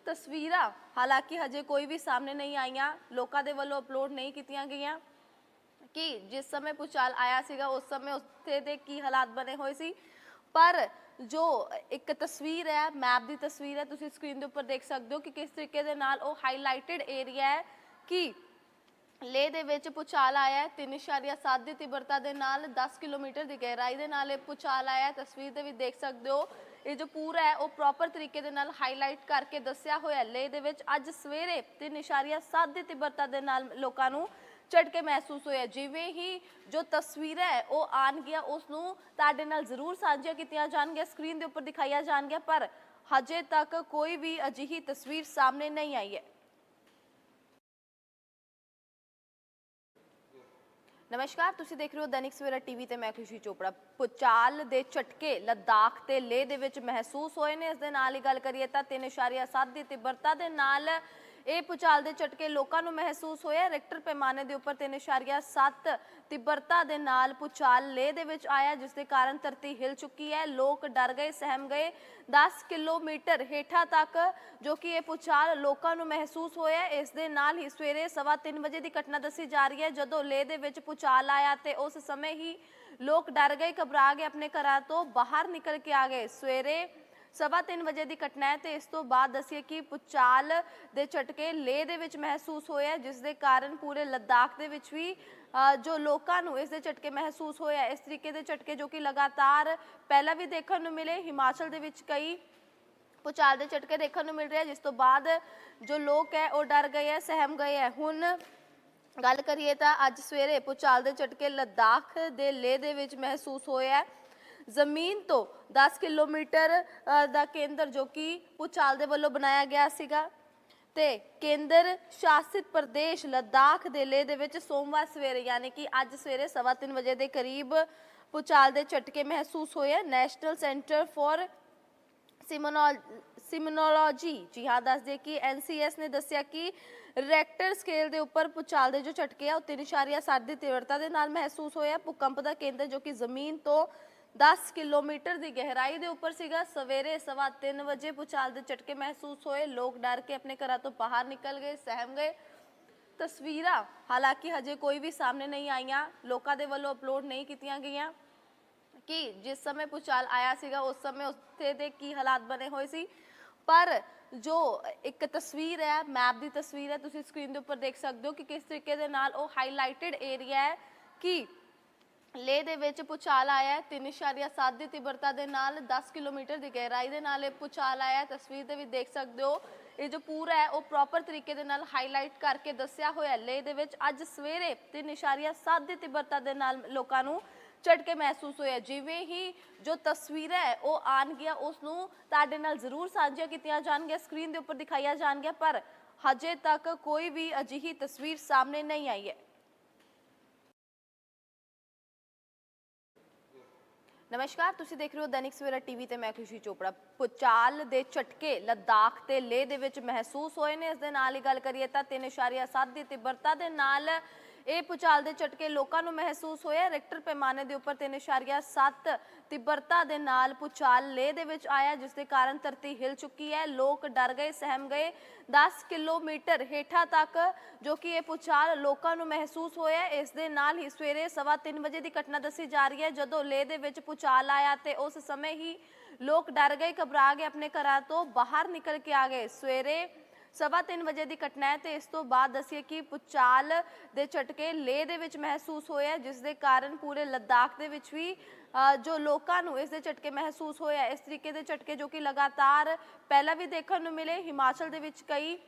[SPEAKER 1] ਤਸਵੀਰਾਂ ਹਾਲਾਂਕਿ ਹਜੇ ਕੋਈ ਵੀ ਸਾਹਮਣੇ ਨਹੀਂ ਆਈਆਂ। ਲੋਕਾਂ ਦੇ ਵੱਲੋਂ ਅਪਲੋਡ ਨਹੀਂ ਕੀਤੀਆਂ ਗਈਆਂ ਕਿ ਜਿਸ ਸਮੇਂ ਭੂਚਾਲ ਆਇਆ ਸੀਗਾ, ਉਸ ਸਮੇਂ ਉੱਥੇ ਦੇ ਕੀ ਹਾਲਾਤ ਬਣੇ ਹੋਏ ਸੀ। ਪਰ ਜੋ ਇੱਕ ਤਸਵੀਰ ਹੈ, ਮੈਪ ਦੀ ਤਸਵੀਰ ਹੈ, ਤੁਸੀਂ ਸਕਰੀਨ ਦੇ ਉੱਪਰ ਦੇਖ ਸਕਦੇ ਹੋ ਕਿ ਕਿਸ ਤਰੀਕੇ ਦੇ ਨਾਲ ਉਹ ਹਾਈਲਾਈਟਡ ਏਰੀਆ ਹੈ ਕਿ ਲੇਹ ਦੇ ਵਿੱਚ ਪੁਚਾਲ ਆਇਆ ਹੈ। 3.7 ਦੀ ਤੀਬਰਤਾ ਦੇ ਨਾਲ 10 ਕਿਲੋਮੀਟਰ ਦੀ ਗਹਿਰਾਈ ਦੇ ਨਾਲ ਇਹ ਪੁਚਾਲ ਆਇਆ ਹੈ। ਤਸਵੀਰ ਦੇ ਵਿੱਚ ਦੇਖ ਸਕਦੇ ਹੋ। ਇਹ ਜੋ ਪੂਰਾ ਹੈ, ਉਹ ਪ੍ਰੋਪਰ ਤਰੀਕੇ ਦੇ ਨਾਲ ਹਾਈਲਾਈਟ ਕਰਕੇ ਦੱਸਿਆ ਹੋਇਆ ਹੈ। ਲੇਹ ਦੇ ਵਿੱਚ ਅੱਜ ਸਵੇਰੇ 3.7 ਦੀ ਤੀਬਰਤਾ ਦੇ ਨਾਲ ਲੋਕਾਂ ਨੂੰ ਝਟਕੇ ਮਹਿਸੂਸ ਹੋਇਆ ਜਿਵੇਂ ਹੀ ਜੋ ਤਸਵੀਰਾਂ ਹੈ, ਉਹ ਆਣਗੀਆਂ, ਉਸ ਨੂੰ ਤੁਹਾਡੇ ਨਾਲ ਜ਼ਰੂਰ ਸਾਂਝੀਆਂ ਕੀਤੀਆਂ ਜਾਣਗੀਆਂ। ਸਕਰੀਨ ਦੇ ਉੱਪਰ ਦਿਖਾਈਆਂ ਜਾਣਗੀਆਂ, ਪਰ ਹਜੇ ਤੱਕ ਕੋਈ ਵੀ ਅਜਿਹੀ ਤਸਵੀਰ ਸਾਹਮਣੇ ਨਹੀਂ ਆਈ ਹੈ। ਨਮਸਕਾਰ, ਤੁਸੀਂ ਦੇਖ ਰਹੇ ਹੋ ਦੈਨਿਕ ਸਵੇਰਾ ਟੀਵੀ ਤੇ ਮੈਂ ਖੁਸ਼ੀ ਚੋਪੜਾ। ਪੁਚਾਲ ਦੇ ਝਟਕੇ ਲਦਾਖ ਤੇ ਲੇਹ ਦੇ ਵਿੱਚ ਮਹਿਸੂਸ ਹੋਏ ਨੇ। ਇਸ ਦੇ ਨਾਲ ਹੀ ਗੱਲ ਕਰੀਏ ਤਾਂ 3.7 ਦੀ ਤੀਬਰਤਾ ਦੇ ਨਾਲ ਇਹ ਪੁਚਾਲ ਦੇ ਝਟਕੇ ਲੋਕਾਂ ਨੂੰ ਮਹਿਸੂਸ ਹੋਇਆ। ਰੈਕਟਰ ਪੈਮਾਨੇ ਦੇ ਉੱਪਰ 3.7 ਤੀਬਰਤਾ ਦੇ ਨਾਲ ਪੁਚਾਲ ਲੇਹ ਦੇ ਵਿੱਚ ਆਇਆ, ਜਿਸ ਦੇ ਕਾਰਨ ਧਰਤੀ ਹਿਲ ਚੁੱਕੀ ਹੈ। ਲੋਕ ਡਰ ਗਏ, ਸਹਿਮ ਗਏ। 10 ਕਿਲੋਮੀਟਰ ਹੇਠਾਂ ਤੱਕ ਜੋ ਕਿ ਇਹ ਪੁਚਾਲ ਲੋਕਾਂ ਨੂੰ ਮਹਿਸੂਸ ਹੋਇਆ। ਇਸ ਦੇ ਨਾਲ ਹੀ ਸਵੇਰੇ ਸਵਾ ਤਿੰਨ ਵਜੇ ਦੀ ਘਟਨਾ ਦੱਸੀ ਜਾ ਰਹੀ ਹੈ। ਜਦੋਂ ਲੇਹ ਦੇ ਵਿੱਚ ਪੁਚਾਲ ਆਇਆ ਤੇ ਉਸ ਸਮੇਂ ਹੀ ਲੋਕ ਡਰ ਗਏ, ਘਬਰਾ ਗਏ, ਆਪਣੇ ਘਰਾਂ ਤੋਂ ਬਾਹਰ ਨਿਕਲ ਕੇ ਆ ਗਏ। ਸਵੇਰੇ ਸਵਾ ਤਿੰਨ ਵਜੇ ਦੀ ਘਟਨਾ ਹੈ ਤੇ ਇਸ ਤੋਂ ਬਾਅਦ ਦੱਸੀਏ ਕਿ ਪੁਚਾਲ ਦੇ ਝਟਕੇ ਲੇਹ ਦੇ ਵਿੱਚ ਮਹਿਸੂਸ ਹੋਇਆ ਜਿਸ ਦੇ ਕਾਰਨ ਪੂਰੇ ਲੱਦਾਖ ਦੇ ਵਿੱਚ ਵੀ ਜੋ ਲੋਕਾਂ ਨੂੰ ਇਸ ਦੇ ਝਟਕੇ ਮਹਿਸੂਸ ਹੋਇਆ ਇਸ ਤਰੀਕੇ ਦੇ ਝਟਕੇ ਜੋ ਕਿ ਲਗਾਤਾਰ ਪਹਿਲਾਂ ਵੀ ਦੇਖਣ ਨੂੰ ਮਿਲੇ, ਹਿਮਾਚਲ ਦੇ ਵਿੱਚ ਕਈ ਪੁਚਾਲ ਦੇ ਝਟਕੇ ਦੇਖਣ ਨੂੰ ਮਿਲ ਰਹੇ ਜਿਸ ਤੋਂ ਬਾਅਦ ਜੋ ਲੋਕ ਹੈ ਉਹ ਡਰ ਗਏ ਹੈ ਸਹਿਮ ਗਏ ਹੈ ਹੁਣ ਗੱਲ ਕਰੀਏ ਤਾਂ ਅੱਜ ਸਵੇਰੇ ਪੁਚਾਲ ਦੇ ਝਟਕੇ ਲੱਦਾਖ ਦੇ ਲੇਹ ਦੇ ਵਿੱਚ ਮਹਿਸੂਸ ਹੋਇਆ ਹੈ ਜ਼ਮੀਨ ਤੋਂ 10 ਕਿਲੋਮੀਟਰ ਦਾ ਕੇਂਦਰ ਜੋ ਕਿ ਪੁਚਾਲ ਦੇ ਵੱਲੋਂ ਬਣਾਇਆ ਗਿਆ ਸੀਗਾ। ਤੇ ਕੇਂਦਰ ਸ਼ਾਸਿਤ ਪ੍ਰਦੇਸ਼ ਲੱਦਾਖ ਦੇ ਲੇਹ ਦੇ ਵਿੱਚ ਸੋਮਵਾਰ ਸਵੇਰੇ, ਯਾਨੀ ਕਿ ਅੱਜ ਸਵੇਰੇ 7:30 ਵਜੇ ਦੇ ਕਰੀਬ ਪੁਚਾਲ ਦੇ ਝਟਕੇ ਮਹਿਸੂਸ ਹੋਏ ਹੈ ਨੈਸ਼ਨਲ ਸੈਂਟਰ ਫॉर ਸਿਮਨੋਲੋਜੀ, ਜੀ ਹਾਂ, ਦੱਸ ਦੇ ਕਿ ਐਨਸੀਐਸ ਨੇ ਦੱਸਿਆ ਕਿ ਰੈਕਟਰ ਸਕੇਲ ਦੇ ਉੱਪਰ ਪੁਚਾਲ ਦੇ ਜੋ ਝਟਕੇ ਆ, ਉਹ 3.7 ਦੀ ਤੀਵਰਤਾ ਦੇ ਨਾਲ ਮਹਿਸੂਸ ਹੋਇਆ ਭੂਕੰਪ ਦਾ ਕੇਂਦਰ ਜੋ ਕਿ ਜ਼ਮੀਨ ਤੋਂ 10 ਕਿਲੋਮੀਟਰ ਦੀ ਗਹਿਰਾਈ ਦੇ ਉੱਪਰ ਸੀਗਾ। ਸਵੇਰੇ ਸਵਾ ਤਿੰਨ ਵਜੇ ਪੁਚਾਲ ਦੇ ਝਟਕੇ ਮਹਿਸੂਸ ਹੋਏ। ਲੋਕ ਡਰ ਕੇ ਆਪਣੇ ਘਰਾਂ ਤੋਂ ਬਾਹਰ ਨਿਕਲ ਗਏ, ਸਹਿਮ ਗਏ। ਤਸਵੀਰਾਂ ਹਾਲਾਂਕਿ ਹਜੇ ਕੋਈ ਵੀ ਸਾਹਮਣੇ ਨਹੀਂ ਆਈਆਂ। ਲੋਕਾਂ ਦੇ ਵੱਲੋਂ ਅਪਲੋਡ ਨਹੀਂ ਕੀਤੀਆਂ ਗਈਆਂ। ਕਿ ਜਿਸ ਸਮੇਂ ਪੁਚਾਲ ਆਇਆ ਸੀਗਾ, ਉਸ ਸਮੇਂ ਉੱਥੇ ਦੇ ਕੀ ਹਾਲਾਤ ਬਣੇ ਹੋਏ ਸੀ। ਪਰ ਜੋ ਇੱਕ ਤਸਵੀਰ ਹੈ, ਮੈਪ ਦੀ ਤਸਵੀਰ ਹੈ, ਤੁਸੀਂ ਸਕਰੀਨ ਦੇ ਉੱਪਰ ਦੇਖ ਸਕਦੇ ਹੋ ਕਿ ਕਿਸ ਤਰੀਕੇ ਦੇ ਨਾਲ ਉਹ ਹਾਈਲਾਈਟਡ ਏਰੀਆ ਹੈ ਕਿ ਲੇਹ ਦੇ ਵਿੱਚ ਪੁਚਾਲ ਆਇਆ ਹੈ। 3.7 ਦੀ ਤੀਬਰਤਾ ਦੇ ਨਾਲ 10 ਕਿਲੋਮੀਟਰ ਦੀ ਗਹਿਰਾਈ ਦੇ ਨਾਲ ਇਹ ਪੁਚਾਲ ਆਇਆ ਤਸਵੀਰ ਦੇ ਵਿੱਚ ਦੇਖ ਸਕਦੇ ਹੋ, ਇਹ ਜੋ ਪੂਰਾ ਹੈ, ਉਹ ਪ੍ਰੋਪਰ ਤਰੀਕੇ ਦੇ ਨਾਲ ਹਾਈਲਾਈਟ ਕਰਕੇ ਦੱਸਿਆ ਹੋਇਆ ਹੈ। ਲੇਹ ਦੇ ਵਿੱਚ ਅੱਜ ਸਵੇਰੇ 3.7 ਦੀ ਤੀਬਰਤਾ ਦੇ ਨਾਲ ਲੋਕਾਂ ਨੂੰ ਝਟਕੇ ਮਹਿਸੂਸ ਹੋਇਆ ਜਿਵੇਂ ਹੀ ਜੋ ਤਸਵੀਰਾਂ ਹੈ, ਉਹ ਆਣਗੀਆਂ ਉਸ ਨੂੰ ਤੁਹਾਡੇ ਨਾਲ ਜ਼ਰੂਰ ਸਾਂਝੀਆਂ ਕੀਤੀਆਂ ਜਾਣਗੀਆਂ। ਸਕਰੀਨ ਦੇ ਉੱਪਰ ਦਿਖਾਈਆਂ ਜਾਣਗੀਆਂ, ਪਰ ਹਜੇ ਤੱਕ ਕੋਈ ਵੀ ਅਜਿਹੀ ਤਸਵੀਰ ਸਾਹਮਣੇ ਨਹੀਂ ਆਈ ਹੈ। ਨਮਸਕਾਰ, ਤੁਸੀਂ ਦੇਖ ਰਹੇ ਹੋ ਦੈਨਿਕ ਸਵੇਰਾ ਟੀਵੀ ਤੇ ਮੈਂ ਖੁਸ਼ੀ ਚੋਪੜਾ। ਪੁਚਾਲ ਦੇ ਝਟਕੇ ਲਦਾਖ ਤੇ ਲੇਹ ਦੇ ਵਿੱਚ ਮਹਿਸੂਸ ਹੋਏ ਨੇ। ਇਸ ਦੇ ਨਾਲ ਹੀ ਗੱਲ ਕਰੀਏ ਤਾਂ 3.7 ਦੀ ਤੀਬਰਤਾ ਦੇ ਨਾਲ ਇਹ ਪੁਚਾਲ ਦੇ ਝਟਕੇ ਲੋਕਾਂ ਨੂੰ ਮਹਿਸੂਸ ਹੋਇਆ। ਰੈਕਟਰ ਪੈਮਾਨੇ ਦੇ ਉੱਪਰ 3.7 ਤੀਬਰਤਾ ਦੇ ਨਾਲ ਪੁਚਾਲ ਲੇਹ ਦੇ ਵਿੱਚ ਆਇਆ, ਜਿਸ ਦੇ ਕਾਰਨ ਧਰਤੀ ਹਿਲ ਚੁੱਕੀ ਹੈ। ਲੋਕ ਡਰ ਗਏ, ਸਹਿਮ ਗਏ। 10 ਕਿਲੋਮੀਟਰ ਹੇਠਾਂ ਤੱਕ ਜੋ ਕਿ ਇਹ ਪੁਚਾਲ ਲੋਕਾਂ ਨੂੰ ਮਹਿਸੂਸ ਹੋਇਆ। ਇਸ ਦੇ ਨਾਲ ਹੀ ਸਵੇਰੇ ਸਵਾ ਤਿੰਨ ਵਜੇ ਦੀ ਘਟਨਾ ਦੱਸੀ ਜਾ ਰਹੀ ਹੈ। ਜਦੋਂ ਲੇਹ ਦੇ ਵਿੱਚ ਪੁਚਾਲ ਆਇਆ ਤੇ ਉਸ ਸਮੇਂ ਹੀ ਲੋਕ ਡਰ ਗਏ, ਘਬਰਾ ਗਏ, ਆਪਣੇ ਘਰਾਂ ਤੋਂ ਬਾਹਰ ਨਿਕਲ ਕੇ ਆ ਗਏ। ਸਵੇਰੇ ਸਵਾ ਤਿੰਨ ਵਜੇ ਦੀ ਘਟਨਾ ਹੈ ਤੇ ਇਸ ਤੋਂ ਬਾਅਦ ਦੱਸੀਏ ਕਿ ਪੁਚਾਲ ਦੇ ਝਟਕੇ ਲੇਹ ਦੇ ਵਿੱਚ ਮਹਿਸੂਸ ਹੋਇਆ ਜਿਸ ਦੇ ਕਾਰਨ ਪੂਰੇ ਲੱਦਾਖ ਦੇ ਵਿੱਚ ਵੀ ਜੋ ਲੋਕਾਂ ਨੂੰ ਇਸ ਦੇ ਝਟਕੇ ਮਹਿਸੂਸ ਹੋਇਆ ਇਸ ਤਰੀਕੇ ਦੇ ਝਟਕੇ ਜੋ ਕਿ ਲਗਾਤਾਰ ਪਹਿਲਾਂ ਵੀ ਦੇਖਣ ਨੂੰ ਮਿਲੇ, ਹਿਮਾਚਲ ਦੇ ਵਿੱਚ ਕਈ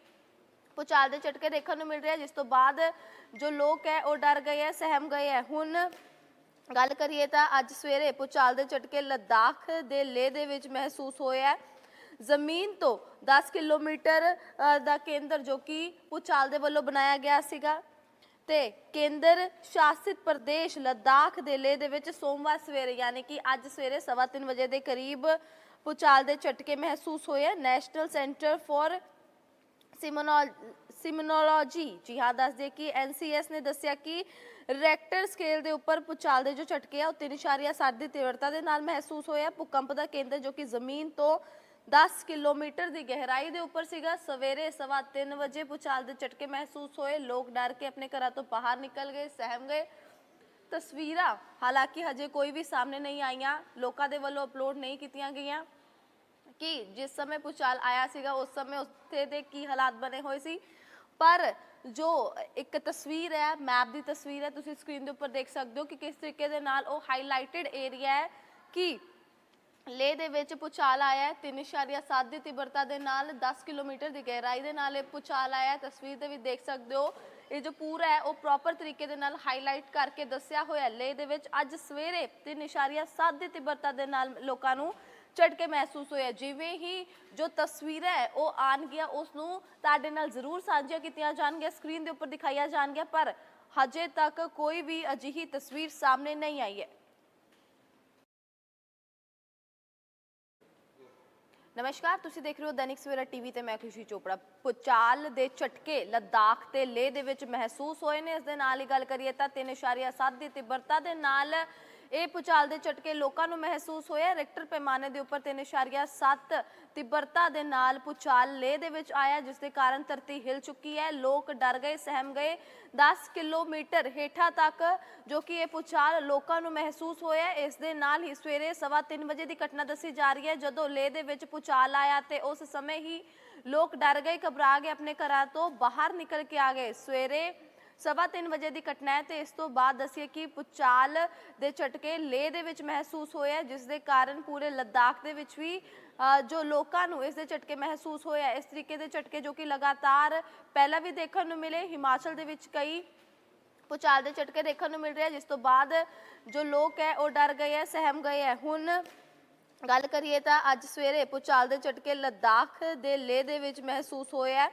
[SPEAKER 1] ਪੁਚਾਲ ਦੇ ਝਟਕੇ ਦੇਖਣ ਨੂੰ ਮਿਲ ਰਹੇ ਜਿਸ ਤੋਂ ਬਾਅਦ ਜੋ ਲੋਕ ਹੈ ਉਹ ਡਰ ਗਏ ਹੈ, ਸਹਿਮ ਗਏ ਹੈ। ਹੁਣ ਗੱਲ ਕਰੀਏ ਤਾਂ ਅੱਜ ਸਵੇਰੇ ਪੁਚਾਲ ਦੇ ਝਟਕੇ ਲੱਦਾਖ ਦੇ ਲੇਹ ਦੇ ਵਿੱਚ ਮਹਿਸੂਸ ਹੋਇਆ ਹੈ। ਜ਼ਮੀਨ ਤੋਂ 10 ਕਿਲੋਮੀਟਰ ਅ, ਦਾ ਕੇਂਦਰ ਜੋ ਕਿ ਪੁਚਾਲ ਦੇ ਵੱਲੋਂ ਬਣਾਇਆ ਗਿਆ ਸੀਗਾ। ਤੇ ਕੇਂਦਰ ਸ਼ਾਸਿਤ ਪ੍ਰਦੇਸ਼ ਲੱਦਾਖ ਦੇ ਲੇਹ ਦੇ ਵਿੱਚ ਸੋਮਵਾਰ ਸਵੇਰੇ ਯਾਨੀ ਕਿ ਅੱਜ ਸਵੇਰੇ 7:30 ਵਜੇ ਦੇ ਕਰੀਬ ਪੁਚਾਲ ਦੇ ਝਟਕੇ ਮਹਿਸੂਸ ਹੋਏ ਨੈਸ਼ਨਲ ਸੈਂਟਰ ਫॉर ਸਿਮਨੋਲੋਜੀ ਜੀ ਹਾਂ ਦੱਸ ਦੇ ਕਿ ਐਨਸੀਐਸ ਨੇ ਦੱਸਿਆ ਕਿ ਰੈਕਟਰ ਸਕੇਲ ਦੇ ਉੱਪਰ ਪੁਚਾਲ ਦੇ ਜੋ ਝਟਕੇ ਆ ਉਹ 3.7 ਦੀ ਤੀਵਰਤਾ ਦੇ ਨਾਲ ਮਹਿਸੂਸ ਹੋਇਆ ਭੂਕੰਪ ਦਾ ਕੇਂਦਰ ਜੋ ਕਿ ਜ਼ਮੀਨ ਤੋਂ 10 ਕਿਲੋਮੀਟਰ ਦੀ ਗਹਿਰਾਈ ਦੇ ਉੱਪਰ ਸੀਗਾ। ਸਵੇਰੇ ਸਵਾ ਤਿੰਨ ਵਜੇ ਭੂਚਾਲ ਦੇ ਝਟਕੇ ਮਹਿਸੂਸ ਹੋਏ। ਲੋਕ ਡਰ ਕੇ ਆਪਣੇ ਘਰਾਂ ਤੋਂ ਬਾਹਰ ਨਿਕਲ ਗਏ, ਸਹਿਮ ਗਏ। ਤਸਵੀਰਾਂ ਹਾਲਾਂਕਿ ਹਜੇ ਕੋਈ ਵੀ ਸਾਹਮਣੇ ਨਹੀਂ ਆਈਆਂ। ਲੋਕਾਂ ਦੇ ਵੱਲੋਂ ਅਪਲੋਡ ਨਹੀਂ ਕੀਤੀਆਂ ਗਈਆਂ। ਕਿ ਜਿਸ ਸਮੇਂ ਭੂਚਾਲ ਆਇਆ ਸੀਗਾ, ਉਸ ਸਮੇਂ ਉੱਥੇ ਦੇ ਕੀ ਹਾਲਾਤ ਬਣੇ ਹੋਏ ਸੀ। ਪਰ ਜੋ ਇੱਕ ਤਸਵੀਰ ਹੈ ਮੈਪ ਦੀ ਤਸਵੀਰ ਹੈ, ਤੁਸੀਂ ਸਕਰੀਨ ਦੇ ਉੱਪਰ ਦੇਖ ਸਕਦੇ ਹੋ ਕਿ ਕਿਸ ਤਰੀਕੇ ਦੇ ਨਾਲ ਉਹ ਹਾਈਲਾਈਟਡ ਏਰੀਆ ਹੈ ਕਿ ਲੇਹ ਦੇ ਵਿੱਚ ਪੁਚਾਲ ਆਇਆ ਹੈ। 3.7 ਦੀ ਤੀਬਰਤਾ ਦੇ ਨਾਲ 10 ਕਿਲੋਮੀਟਰ ਦੀ ਗਹਿਰਾਈ ਦੇ ਨਾਲ ਇਹ ਪੁਚਾਲ ਆਇਆ ਤਸਵੀਰ ਦੇ ਵਿੱਚ ਦੇਖ ਸਕਦੇ ਹੋ, ਇਹ ਜੋ ਪੂਰਾ ਹੈ, ਉਹ ਪ੍ਰੋਪਰ ਤਰੀਕੇ ਦੇ ਨਾਲ ਹਾਈਲਾਈਟ ਕਰਕੇ ਦੱਸਿਆ ਹੋਇਆ ਲੇਹ ਦੇ ਵਿੱਚ ਅੱਜ ਸਵੇਰੇ 3.7 ਦੀ ਤੀਬਰਤਾ ਦੇ ਨਾਲ ਲੋਕਾਂ ਨੂੰ ਝਟਕੇ ਮਹਿਸੂਸ ਹੋਇਆ ਜਿਵੇਂ ਹੀ ਜੋ ਤਸਵੀਰਾਂ ਹੈ, ਉਹ ਆਣਗੀਆਂ ਉਸ ਨੂੰ ਤੁਹਾਡੇ ਨਾਲ ਜ਼ਰੂਰ ਸਾਂਝੀਆਂ ਕੀਤੀਆਂ ਜਾਣਗੀਆਂ ਸਕਰੀਨ ਦੇ ਉੱਪਰ ਦਿਖਾਈਆਂ ਜਾਣਗੀਆਂ, ਪਰ ਹਜੇ ਤੱਕ ਕੋਈ ਵੀ ਅਜਿਹੀ ਤਸਵੀਰ ਸਾਹਮਣੇ ਨਹੀਂ ਆਈ ਹੈ। ਨਮਸਕਾਰ, ਤੁਸੀਂ ਦੇਖ ਰਹੇ ਹੋ ਦੈਨਿਕ ਸਵੇਰਾ ਟੀਵੀ ਤੇ ਮੈਂ ਖੁਸ਼ੀ ਚੋਪੜਾ। ਪੁਚਾਲ ਦੇ ਝਟਕੇ ਲਦਾਖ ਤੇ ਲੇਹ ਦੇ ਵਿੱਚ ਮਹਿਸੂਸ ਹੋਏ ਨੇ। ਇਸ ਦੇ ਨਾਲ ਹੀ ਗੱਲ ਕਰੀਏ ਤਾਂ 3.7 ਦੀ ਤੀਬਰਤਾ ਦੇ ਨਾਲ ਇਹ ਪੁਚਾਲ ਦੇ ਝਟਕੇ ਲੋਕਾਂ ਨੂੰ ਮਹਿਸੂਸ ਹੋਇਆ ਰੈਕਟਰ ਪੈਮਾਨੇ ਦੇ ਉੱਪਰ 3.7 ਤੀਬਰਤਾ ਦੇ ਨਾਲ ਪੁਚਾਲ ਲੇਹ ਦੇ ਵਿੱਚ ਆਇਆ, ਜਿਸ ਦੇ ਕਾਰਨ ਧਰਤੀ ਹਿਲ ਚੁੱਕੀ ਹੈ। ਲੋਕ ਡਰ ਗਏ, ਸਹਿਮ ਗਏ। 10 ਕਿਲੋਮੀਟਰ ਹੇਠਾਂ ਤੱਕ ਜੋ ਕਿ ਇਹ ਪੁਚਾਲ ਲੋਕਾਂ ਨੂੰ ਮਹਿਸੂਸ ਹੋਇਆ, ਇਸ ਦੇ ਨਾਲ ਹੀ ਸਵੇਰੇ ਸਵਾ ਤਿੰਨ ਵਜੇ ਦੀ ਘਟਨਾ ਦੱਸੀ ਜਾ ਰਹੀ ਹੈ, ਜਦੋਂ ਲੇਹ ਦੇ ਵਿੱਚ ਪੁਚਾਲ ਆਇਆ ਤੇ ਉਸ ਸਮੇਂ ਹੀ ਲੋਕ ਡਰ ਗਏ, ਘਬਰਾ ਗਏ, ਆਪਣੇ ਘਰਾਂ ਤੋਂ ਬਾਹਰ ਨਿਕਲ ਕੇ ਆ ਗਏ। ਸਵੇਰੇ ਸਵਾ ਤਿੰਨ ਵਜੇ ਦੀ ਘਟਨਾ ਹੈ ਤੇ ਇਸ ਤੋਂ ਬਾਅਦ ਦੱਸਿਏ ਕਿ ਪੁਚਾਲ ਦੇ ਝਟਕੇ ਲੇਹ ਦੇ ਵਿੱਚ ਮਹਿਸੂਸ ਹੋਇਆ ਜਿਸ ਦੇ ਕਾਰਨ ਪੂਰੇ ਲੱਦਾਖ ਦੇ ਵਿੱਚ ਵੀ ਜੋ ਲੋਕਾਂ ਨੂੰ ਇਸ ਦੇ ਝਟਕੇ ਮਹਿਸੂਸ ਹੋਇਆ ਇਸ ਤਰੀਕੇ ਦੇ ਝਟਕੇ ਜੋ ਕਿ ਲਗਾਤਾਰ ਪਹਿਲਾਂ ਵੀ ਦੇਖਣ ਨੂੰ ਮਿਲੇ, ਹਿਮਾਚਲ ਦੇ ਵਿੱਚ ਕਈ ਪੁਚਾਲ ਦੇ ਝਟਕੇ ਦੇਖਣ ਨੂੰ ਮਿਲ ਰਿਹਾ ਜਿਸ ਤੋਂ ਬਾਅਦ ਜੋ ਲੋਕ ਹੈ ਉਹ ਡਰ ਗਏ ਹੈ, ਸਹਿਮ ਗਏ ਹੈ। ਹੁਣ ਗੱਲ ਕਰੀਏ ਤਾਂ ਅੱਜ ਸਵੇਰੇ ਪੁਚਾਲ ਦੇ ਝਟਕੇ ਲੱਦਾਖ ਦੇ ਲੇਹ ਦੇ ਵਿੱਚ ਮਹਿਸੂਸ ਹੋਇਆ ਹੈ।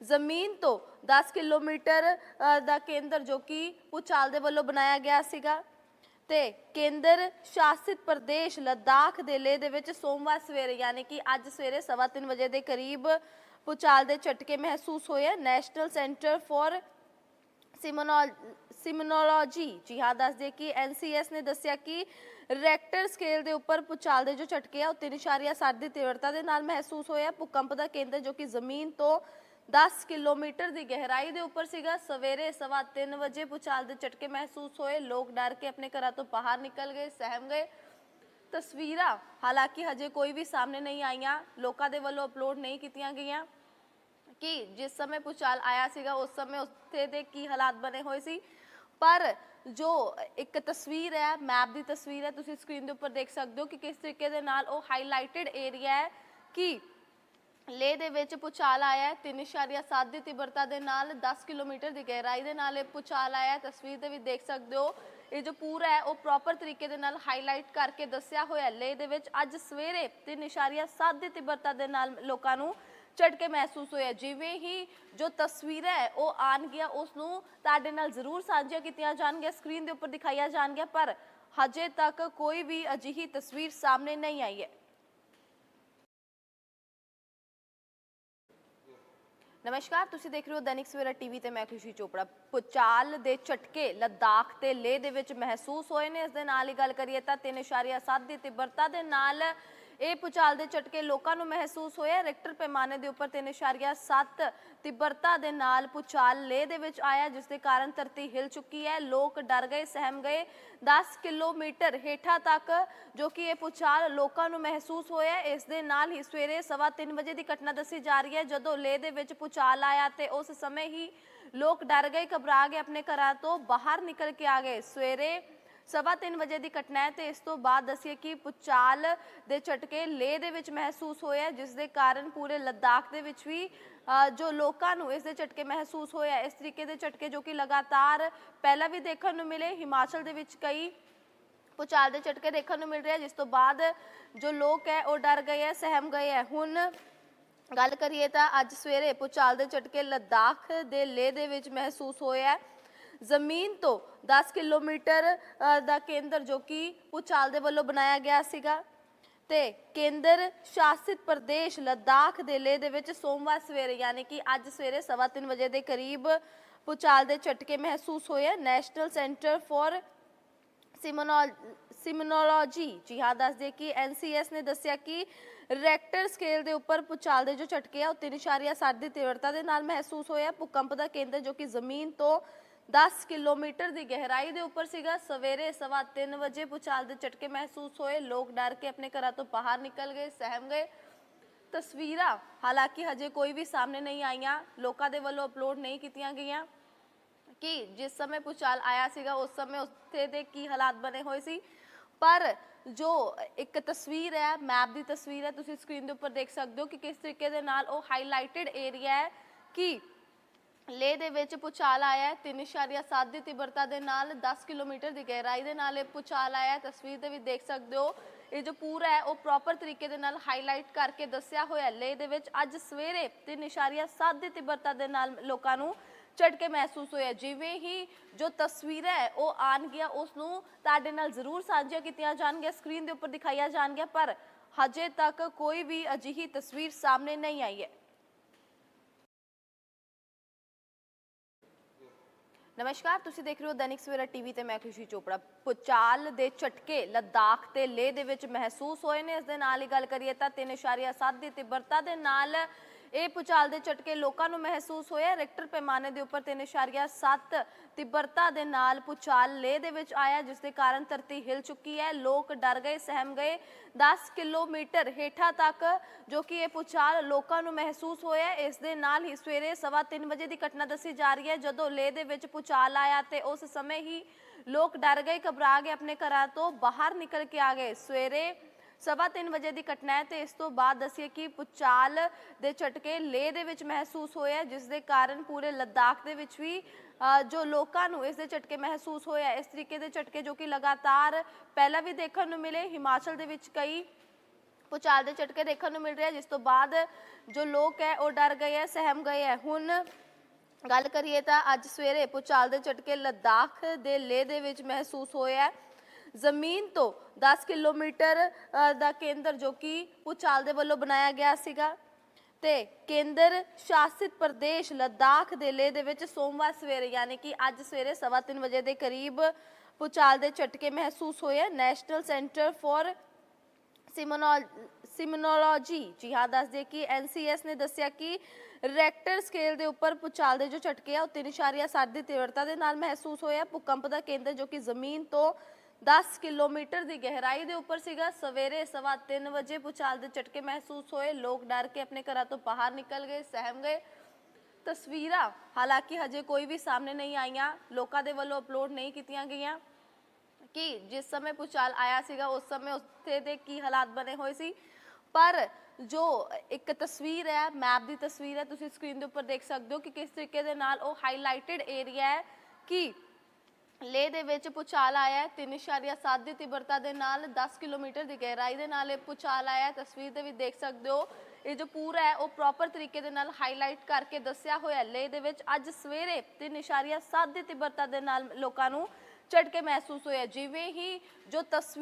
[SPEAKER 1] ਜ਼ਮੀਨ ਤੋਂ 10 ਕਿਲੋਮੀਟਰ ਦਾ ਕੇਂਦਰ ਜੋ ਕਿ ਪੁਚਾਲ ਦੇ ਵੱਲੋਂ ਬਣਾਇਆ ਗਿਆ ਸੀਗਾ। ਤੇ ਕੇਂਦਰ ਸ਼ਾਸਿਤ ਪ੍ਰਦੇਸ਼ ਲੱਦਾਖ ਦੇ ਲੇਹ ਦੇ ਵਿੱਚ ਸੋਮਵਾਰ ਸਵੇਰੇ, ਯਾਨੀ ਕਿ ਅੱਜ ਸਵੇਰੇ 7:30 ਵਜੇ ਦੇ ਕਰੀਬ ਪੁਚਾਲ ਦੇ ਝਟਕੇ ਮਹਿਸੂਸ ਹੋਏ ਨੈਸ਼ਨਲ ਸੈਂਟਰ ਫॉर ਸਿਮਨੋਲੋਜੀ, ਜੀ ਹਾਂ ਦੱਸ ਦੇ ਕਿ ਐਨਸੀਐਸ ਨੇ ਦੱਸਿਆ ਕਿ ਰੈਕਟਰ ਸਕੇਲ ਦੇ ਉੱਪਰ ਪੁਚਾਲ ਦੇ ਜੋ ਝਟਕੇ ਆ, ਉਹ 3.7 ਦੀ ਤੀਵਰਤਾ ਦੇ ਨਾਲ ਮਹਿਸੂਸ ਹੋਇਆ ਭੂਕੰਪ ਦਾ ਕੇਂਦਰ ਜੋ ਕਿ ਜ਼ਮੀਨ ਤੋਂ 10 ਕਿਲੋਮੀਟਰ ਦੀ ਗਹਿਰਾਈ ਦੇ ਉੱਪਰ ਸੀਗਾ। ਸਵੇਰੇ ਸਵਾ ਤਿੰਨ ਵਜੇ ਪੁਚਾਲ ਦੇ ਝਟਕੇ ਮਹਿਸੂਸ ਹੋਏ। ਲੋਕ ਡਰ ਕੇ ਆਪਣੇ ਘਰਾਂ ਤੋਂ ਬਾਹਰ ਨਿਕਲ ਗਏ, ਸਹਿਮ ਗਏ। ਤਸਵੀਰਾਂ ਹਾਲਾਂਕਿ ਹਜੇ ਕੋਈ ਵੀ ਸਾਹਮਣੇ ਨਹੀਂ ਆਈਆਂ। ਲੋਕਾਂ ਦੇ ਵੱਲੋਂ ਅਪਲੋਡ ਨਹੀਂ ਕੀਤੀਆਂ ਗਈਆਂ। ਕਿ ਜਿਸ ਸਮੇਂ ਪੁਚਾਲ ਆਇਆ ਸੀਗਾ, ਉਸ ਸਮੇਂ ਉੱਥੇ ਦੇ ਕੀ ਹਾਲਾਤ ਬਣੇ ਹੋਏ ਸੀ। ਪਰ ਜੋ ਇੱਕ ਤਸਵੀਰ ਹੈ, ਮੈਪ ਦੀ ਤਸਵੀਰ ਹੈ, ਤੁਸੀਂ ਸਕਰੀਨ ਦੇ ਉੱਪਰ ਦੇਖ ਸਕਦੇ ਹੋ ਕਿ ਕਿਸ ਤਰੀਕੇ ਦੇ ਨਾਲ ਉਹ ਹਾਈਲਾਈਟਡ ਏਰੀਆ ਹੈ ਕਿ ਲੇਹ ਦੇ ਵਿੱਚ ਪੁਚਾਲ ਆਇਆ ਹੈ। 3.7 ਦੀ ਤੀਬਰਤਾ ਦੇ ਨਾਲ 10 ਕਿਲੋਮੀਟਰ ਦੀ ਗਹਿਰਾਈ ਦੇ ਨਾਲ ਇਹ ਪੁਚਾਲ ਆਇਆ ਹੈ। ਤਸਵੀਰ ਦੇ ਵਿੱਚ ਦੇਖ ਸਕਦੇ ਹੋ। ਇਹ ਜੋ ਪੂਰਾ ਹੈ, ਉਹ ਪ੍ਰੋਪਰ ਤਰੀਕੇ ਦੇ ਨਾਲ ਹਾਈਲਾਈਟ ਕਰਕੇ ਦੱਸਿਆ ਹੋਇਆ ਹੈ। ਲੇਹ ਦੇ ਵਿੱਚ ਅੱਜ ਸਵੇਰੇ 3.7 ਦੀ ਤੀਬਰਤਾ ਦੇ ਨਾਲ ਲੋਕਾਂ ਨੂੰ ਝਟਕੇ ਮਹਿਸੂਸ ਹੋਇਆ ਜਿਵੇਂ ਹੀ ਜੋ ਤਸਵੀਰਾਂ ਹੈ, ਉਹ ਆਣਗੀਆਂ, ਉਸ ਨੂੰ ਤੁਹਾਡੇ ਨਾਲ ਜ਼ਰੂਰ ਸਾਂਝੀਆਂ ਕੀਤੀਆਂ ਜਾਣਗੀਆਂ। ਸਕਰੀਨ ਦੇ ਉੱਪਰ ਦਿਖਾਈਆਂ ਜਾਣਗੀਆਂ, ਪਰ ਹਜੇ ਤੱਕ ਕੋਈ ਵੀ ਅਜਿਹੀ ਤਸਵੀਰ ਸਾਹਮਣੇ ਨਹੀਂ ਆਈ ਹੈ। ਨਮਸਕਾਰ, ਤੁਸੀਂ ਦੇਖ ਰਹੇ ਹੋ ਦੈਨਿਕ ਸਵੇਰਾ ਟੀਵੀ ਤੇ ਮੈਂ ਖੁਸ਼ੀ ਚੋਪੜਾ। ਪੁਚਾਲ ਦੇ ਝਟਕੇ ਲਦਾਖ ਤੇ ਲੇਹ ਦੇ ਵਿੱਚ ਮਹਿਸੂਸ ਹੋਏ ਨੇ। ਇਸ ਦੇ ਨਾਲ ਹੀ ਗੱਲ ਕਰੀਏ ਤਾਂ 3.7 ਦੀ ਤੀਬਰਤਾ ਦੇ ਨਾਲ ਇਹ ਪੁਚਾਲ ਦੇ ਝਟਕੇ ਲੋਕਾਂ ਨੂੰ ਮਹਿਸੂਸ ਹੋਇਆ ਰੈਕਟਰ ਪੈਮਾਨੇ ਦੇ ਉੱਪਰ 3.7 ਤੀਬਰਤਾ ਦੇ ਨਾਲ ਪੁਚਾਲ ਲੇਹ ਦੇ ਵਿੱਚ ਆਇਆ, ਜਿਸ ਦੇ ਕਾਰਨ ਧਰਤੀ ਹਿਲ ਚੁੱਕੀ ਹੈ। ਲੋਕ ਡਰ ਗਏ, ਸਹਿਮ ਗਏ। 10 ਕਿਲੋਮੀਟਰ ਹੇਠਾਂ ਤੱਕ ਜੋ ਕਿ ਇਹ ਪੁਚਾਲ ਲੋਕਾਂ ਨੂੰ ਮਹਿਸੂਸ ਹੋਇਆ, ਇਸ ਦੇ ਨਾਲ ਹੀ ਸਵੇਰੇ ਸਵਾ ਤਿੰਨ ਵਜੇ ਦੀ ਘਟਨਾ ਦੱਸੀ ਜਾ ਰਹੀ ਹੈ। ਜਦੋਂ ਲੇਹ ਦੇ ਵਿੱਚ ਪੁਚਾਲ ਆਇਆ ਤੇ ਉਸ ਸਮੇਂ ਹੀ ਲੋਕ ਡਰ ਗਏ, ਘਬਰਾ ਗਏ, ਆਪਣੇ ਘਰਾਂ ਤੋਂ ਬਾਹਰ ਨਿਕਲ ਕੇ ਆ ਗਏ। ਸਵੇਰੇ ਸਵਾ ਤਿੰਨ ਵਜੇ ਦੀ ਘਟਨਾ ਹੈ ਤੇ ਇਸ ਤੋਂ ਬਾਅਦ ਦੱਸਿਏ ਕਿ ਪੁਚਾਲ ਦੇ ਝਟਕੇ ਲੇਹ ਦੇ ਵਿੱਚ ਮਹਿਸੂਸ ਹੋਇਆ ਜਿਸ ਦੇ ਕਾਰਨ ਪੂਰੇ ਲੱਦਾਖ ਦੇ ਵਿੱਚ ਵੀ ਜੋ ਲੋਕਾਂ ਨੂੰ ਇਸ ਦੇ ਝਟਕੇ ਮਹਿਸੂਸ ਹੋਇਆ ਇਸ ਤਰੀਕੇ ਦੇ ਝਟਕੇ ਜੋ ਕਿ ਲਗਾਤਾਰ ਪਹਿਲਾਂ ਵੀ ਦੇਖਣ ਨੂੰ ਮਿਲੇ, ਹਿਮਾਚਲ ਦੇ ਵਿੱਚ ਕਈ ਪੁਚਾਲ ਦੇ ਝਟਕੇ ਦੇਖਣ ਨੂੰ ਮਿਲ ਰਿਹਾ ਜਿਸ ਤੋਂ ਬਾਅਦ ਜੋ ਲੋਕ ਹੈ ਉਹ ਡਰ ਗਏ ਹੈ ਸਹਿਮ ਗਏ ਹੈ ਹੁਣ ਗੱਲ ਕਰੀਏ ਤਾਂ ਅੱਜ ਸਵੇਰੇ ਪੁਚਾਲ ਦੇ ਝਟਕੇ ਲੱਦਾਖ ਦੇ ਲੇਹ ਦੇ ਵਿੱਚ ਮਹਿਸੂਸ ਹੋਇਆ ਹੈ ਜ਼ਮੀਨ ਤੋਂ 10 ਕਿਲੋਮੀਟਰ ਦਾ ਕੇਂਦਰ ਜੋ ਕਿ ਪੁਚਾਲ ਦੇ ਵੱਲੋਂ ਬਣਾਇਆ ਗਿਆ ਸੀਗਾ। ਤੇ ਕੇਂਦਰ ਸ਼ਾਸਿਤ ਪ੍ਰਦੇਸ਼ ਲੱਦਾਖ ਦੇ ਲੇਹ ਦੇ ਵਿੱਚ ਸੋਮਵਾਰ ਸਵੇਰੇ, ਯਾਨੀ ਕਿ ਅੱਜ ਸਵੇਰੇ 7:30 ਵਜੇ ਦੇ ਕਰੀਬ ਪੁਚਾਲ ਦੇ ਝਟਕੇ ਮਹਿਸੂਸ ਹੋਏ ਨੈਸ਼ਨਲ ਸੈਂਟਰ ਫॉर ਸਿਮਨੋਲੋਜੀ, ਜੀ ਹਾਂ, ਦੱਸਦੇ ਕਿ ਐਨਸੀਐਸ ਨੇ ਦੱਸਿਆ ਕਿ ਰੈਕਟਰ ਸਕੇਲ ਦੇ ਉੱਪਰ ਭੂਚਾਲ ਦੇ ਜੋ ਝਟਕੇ ਆ, ਉਹ 3.7 ਦੀ ਤੀਵਰਤਾ ਦੇ ਨਾਲ ਮਹਿਸੂਸ ਹੋਇਆ ਭੂਕੰਪ ਦਾ ਕੇਂਦਰ ਜੋ ਕਿ ਜ਼ਮੀਨ ਤੋਂ 10 ਕਿਲੋਮੀਟਰ ਦੀ ਗਹਿਰਾਈ ਦੇ ਉੱਪਰ ਸੀਗਾ। ਸਵੇਰੇ ਸਵਾ 3 ਵਜੇ ਭੂਚਾਲ ਦੇ ਝਟਕੇ ਮਹਿਸੂਸ ਹੋਏ। ਲੋਕ ਡਰ ਕੇ ਆਪਣੇ ਘਰਾਂ ਤੋਂ ਬਾਹਰ ਨਿਕਲ ਗਏ, ਸਹਿਮ ਗਏ। ਤਸਵੀਰਾਂ ਹਾਲਾਂਕਿ ਹਜੇ ਕੋਈ ਵੀ ਸਾਹਮਣੇ ਨਹੀਂ ਆਈਆਂ। ਲੋਕਾਂ ਦੇ ਵੱਲੋਂ ਅਪਲੋਡ ਨਹੀਂ ਕੀਤੀਆਂ ਗਈਆਂ। ਕਿ ਜਿਸ ਸਮੇਂ ਭੂਚਾਲ ਆਇਆ ਸੀਗਾ, ਉਸ ਸਮੇਂ ਉੱਥੇ ਦੇ ਕੀ ਹਾਲਾਤ ਬਣੇ ਹੋਏ ਸੀ। ਪਰ ਜੋ ਇੱਕ ਤਸਵੀਰ ਹੈ, ਮੈਪ ਦੀ ਤਸਵੀਰ ਹੈ, ਤੁਸੀਂ ਸਕਰੀਨ ਦੇ ਉੱਪਰ ਦੇਖ ਸਕਦੇ ਹੋ ਕਿ ਕਿਸ ਤਰੀਕੇ ਦੇ ਨਾਲ ਉਹ ਹਾਈਲਾਈਟਡ ਏਰੀਆ ਹੈ ਕਿ ਲੇਹ ਦੇ ਵਿੱਚ ਭੂਚਾਲ ਆਇਆ ਹੈ। 3.7 ਦੀ ਤੀਬਰਤਾ ਦੇ ਨਾਲ 10 ਕਿਲੋਮੀਟਰ ਦੀ ਗਹਿਰਾਈ ਦੇ ਨਾਲ ਇਹ ਭੂਚਾਲ ਆਇਆ ਹੈ। ਤਸਵੀਰ ਦੇ ਵਿੱਚ ਦੇਖ ਸਕਦੇ ਹੋ, ਇਹ ਜੋ ਪੂਰਾ ਹੈ, ਉਹ ਪ੍ਰੋਪਰ ਤਰੀਕੇ ਦੇ ਨਾਲ ਹਾਈਲਾਈਟ ਕਰਕੇ ਦੱਸਿਆ ਹੋਇਆ ਹੈ। ਲੇਹ ਦੇ ਵਿੱਚ ਅੱਜ ਸਵੇਰੇ 3.7 ਦੀ ਤੀਬਰਤਾ ਦੇ ਨਾਲ ਲੋਕਾਂ ਨੂੰ ਝਟਕੇ ਮਹਿਸੂਸ ਹੋਇਆ ਜਿਵੇਂ ਹੀ ਜੋ ਤਸਵੀਰਾਂ ਹੈ, ਉਹ ਆਣਗੀਆਂ ਉਸ ਨੂੰ ਤੁਹਾਡੇ ਨਾਲ ਜ਼ਰੂਰ ਸਾਂਝੀਆਂ ਕੀਤੀਆਂ ਜਾਣਗੀਆਂ। ਸਕਰੀਨ ਦੇ ਉੱਪਰ ਦਿਖਾਈਆਂ ਜਾਣਗੀਆਂ, ਪਰ ਹਜੇ ਤੱਕ ਕੋਈ ਵੀ ਅਜਿਹੀ ਤਸਵੀਰ ਸਾਹਮਣੇ ਨਹੀਂ ਆਈ ਹੈ। ਨਮਸਕਾਰ, ਤੁਸੀਂ ਦੇਖ ਰਹੇ ਹੋ ਦੈਨਿਕ ਸਵੇਰਾ ਟੀਵੀ ਤੇ ਮੈਂ ਖੁਸ਼ੀ ਚੋਪੜਾ। ਪੁਚਾਲ ਦੇ ਝਟਕੇ ਲਦਾਖ ਤੇ ਲੇਹ ਦੇ ਵਿੱਚ ਮਹਿਸੂਸ ਹੋਏ ਨੇ। ਇਸ ਦੇ ਨਾਲ ਹੀ ਗੱਲ ਕਰੀਏ ਤਾਂ 3.7 ਦੀ ਤੀਬਰਤਾ ਦੇ ਨਾਲ ਇਹ ਪੁਚਾਲ ਦੇ ਝਟਕੇ ਲੋਕਾਂ ਨੂੰ ਮਹਿਸੂਸ ਹੋਇਆ। ਰਿਕਟਰ ਪੈਮਾਨੇ ਦੇ ਉੱਪਰ 3.7 ਤੀਬਰਤਾ ਦੇ ਨਾਲ ਪੁਚਾਲ ਲੇਹ ਦੇ ਵਿੱਚ ਆਇਆ, ਜਿਸ ਦੇ ਕਾਰਨ ਧਰਤੀ ਹਿਲ ਚੁੱਕੀ ਹੈ। ਲੋਕ ਡਰ ਗਏ, ਸਹਿਮ ਗਏ। 10 ਕਿਲੋਮੀਟਰ ਹੇਠਾਂ ਤੱਕ ਜੋ ਕਿ ਇਹ ਪੁਚਾਲ ਲੋਕਾਂ ਨੂੰ ਮਹਿਸੂਸ ਹੋਇਆ। ਇਸ ਦੇ ਨਾਲ ਹੀ ਸਵੇਰੇ ਸਵਾ ਤਿੰਨ ਵਜੇ ਦੀ ਘਟਨਾ ਦੱਸੀ ਜਾ ਰਹੀ ਹੈ। ਜਦੋਂ ਲੇਹ ਦੇ ਵਿੱਚ ਪੁਚਾਲ ਆਇਆ ਤੇ ਉਸ ਸਮੇਂ ਹੀ ਲੋਕ ਡਰ ਗਏ, ਘਬਰਾ ਗਏ, ਆਪਣੇ ਘਰਾਂ ਤੋਂ ਬਾਹਰ ਨਿਕਲ ਕੇ ਆ ਗਏ। ਸਵੇਰੇ ਸਵਾ ਤਿੰਨ ਵਜੇ ਦੀ ਘਟਨਾ ਹੈ ਤੇ ਇਸ ਤੋਂ ਬਾਅਦ ਦੱਸਿਏ ਕਿ ਪੁਚਾਲ ਦੇ ਝਟਕੇ ਲੇਹ ਦੇ ਵਿੱਚ ਮਹਿਸੂਸ ਹੋਇਆ ਜਿਸ ਦੇ ਕਾਰਨ ਪੂਰੇ ਲੱਦਾਖ ਦੇ ਵਿੱਚ ਵੀ ਜੋ ਲੋਕਾਂ ਨੂੰ ਇਸ ਦੇ ਝਟਕੇ ਮਹਿਸੂਸ ਹੋਇਆ ਇਸ ਤਰੀਕੇ ਦੇ ਝਟਕੇ ਜੋ ਕਿ ਲਗਾਤਾਰ ਪਹਿਲਾਂ ਵੀ ਦੇਖਣ ਨੂੰ ਮਿਲੇ, ਹਿਮਾਚਲ ਦੇ ਵਿੱਚ ਕਈ ਪੁਚਾਲ ਦੇ ਝਟਕੇ ਦੇਖਣ ਨੂੰ ਮਿਲ ਰਿਹਾ ਜਿਸ ਤੋਂ ਬਾਅਦ ਜੋ ਲੋਕ ਹੈ ਉਹ ਡਰ ਗਏ ਹੈ, ਸਹਿਮ ਗਏ ਹੈ। ਹੁਣ ਗੱਲ ਕਰੀਏ ਤਾਂ ਅੱਜ ਸਵੇਰੇ ਪੁਚਾਲ ਦੇ ਝਟਕੇ ਲੱਦਾਖ ਦੇ ਲੇਹ ਦੇ ਵਿੱਚ ਮਹਿਸੂਸ ਹੋਇਆ ਹੈ। ਜ਼ਮੀਨ ਤੋਂ 10 ਕਿਲੋਮੀਟਰ ਦਾ ਕੇਂਦਰ ਜੋ ਕਿ ਪੁਚਾਲ ਦੇ ਵੱਲੋਂ ਬਣਾਇਆ ਗਿਆ ਸੀਗਾ। ਤੇ ਕੇਂਦਰ ਸ਼ਾਸਿਤ ਪ੍ਰਦੇਸ਼ ਲੱਦਾਖ ਦੇ ਲੇਹ ਦੇ ਵਿੱਚ ਸੋਮਵਾਰ ਸਵੇਰੇ, ਯਾਨੀ ਕਿ ਅੱਜ ਸਵੇਰੇ 7:30 ਵਜੇ ਦੇ ਕਰੀਬ ਪੁਚਾਲ ਦੇ ਝਟਕੇ ਮਹਿਸੂਸ ਹੋਏ। ਨੈਸ਼ਨਲ ਸੈਂਟਰ ਫॉर ਸਿਮਨੋਲੋਜੀ, ਜੀ ਹਾਂ ਦੱਸਦੇ ਕਿ ਐਨਸੀਐਸ ਨੇ ਦੱਸਿਆ ਕਿ ਰੈਕਟਰ ਸਕੇਲ ਦੇ ਉੱਪਰ ਭੂਚਾਲ ਦੇ ਜੋ ਝਟਕੇ ਆ, ਉਹ 3.7 ਦੀ ਤੀਬਰਤਾ ਦੇ ਨਾਲ ਮਹਿਸੂਸ ਹੋਇਆ ਭੂਕੰਪ ਦਾ ਕੇਂਦਰ ਜੋ ਕਿ ਜ਼ਮੀਨ ਤੋਂ 10 ਕਿਲੋਮੀਟਰ ਦੀ ਗਹਿਰਾਈ ਦੇ ਉੱਪਰ ਸੀਗਾ। ਸਵੇਰੇ ਸਵਾ 3 ਵਜੇ ਭੂਚਾਲ ਦੇ ਝਟਕੇ ਮਹਿਸੂਸ ਹੋਏ। ਲੋਕ ਡਰ ਕੇ ਆਪਣੇ ਘਰਾਂ ਤੋਂ ਬਾਹਰ ਨਿਕਲ ਗਏ, ਸਹਿਮ ਗਏ। ਤਸਵੀਰਾਂ ਹਾਲਾਂਕਿ ਹਜੇ ਕੋਈ ਵੀ ਸਾਹਮਣੇ ਨਹੀਂ ਆਈਆਂ। ਲੋਕਾਂ ਦੇ ਵੱਲੋਂ ਅਪਲੋਡ ਨਹੀਂ ਕੀਤੀਆਂ ਗਈਆਂ ਕਿ ਜਿਸ ਸਮੇਂ ਭੂਚਾਲ ਆਇਆ ਸੀਗਾ, ਉਸ ਸਮੇਂ ਉੱਥੇ ਦੇ ਕੀ ਹਾਲਾਤ ਬਣੇ ਹੋਏ ਸੀ। ਪਰ ਜੋ ਇੱਕ ਤਸਵੀਰ ਹੈ, ਮੈਪ ਦੀ ਤਸਵੀਰ ਹੈ, ਤੁਸੀਂ ਸਕਰੀਨ ਦੇ ਉੱਪਰ ਦੇਖ ਸਕਦੇ ਹੋ ਕਿ ਕਿਸ ਤਰੀਕੇ ਦੇ ਨਾਲ ਉਹ ਹਾਈਲਾਈਟਡ ਏਰੀਆ ਹੈ ਕਿ ਲੇਹ ਦੇ ਵਿੱਚ ਪੁਚਾਲ ਆਇਆ ਹੈ। 3.7 ਦੀ ਤੀਬਰਤਾ ਦੇ ਨਾਲ 10 ਕਿਲੋਮੀਟਰ ਦੀ ਗਹਿਰਾਈ ਦੇ ਨਾਲ ਇਹ ਪੁਚਾਲ ਆਇਆ ਤਸਵੀਰ ਦੇ ਵਿੱਚ ਦੇਖ ਸਕਦੇ ਹੋ, ਇਹ ਜੋ ਪੂਰਾ ਹੈ, ਉਹ ਪ੍ਰੋਪਰ ਤਰੀਕੇ ਦੇ ਨਾਲ ਹਾਈਲਾਈਟ ਕਰਕੇ ਦੱਸਿਆ ਹੋਇਆ ਹੈ। ਲੇਹ ਦੇ ਵਿੱਚ ਅੱਜ ਸਵੇਰੇ 3.7 ਦੀ ਤੀਬਰਤਾ ਦੇ ਨਾਲ ਲੋਕਾਂ ਨੂੰ ਝਟਕੇ ਮਹਿਸੂਸ ਹੋਇਆ ਜਿਵੇਂ ਹੀ ਜੋ ਤਸਵੀਰ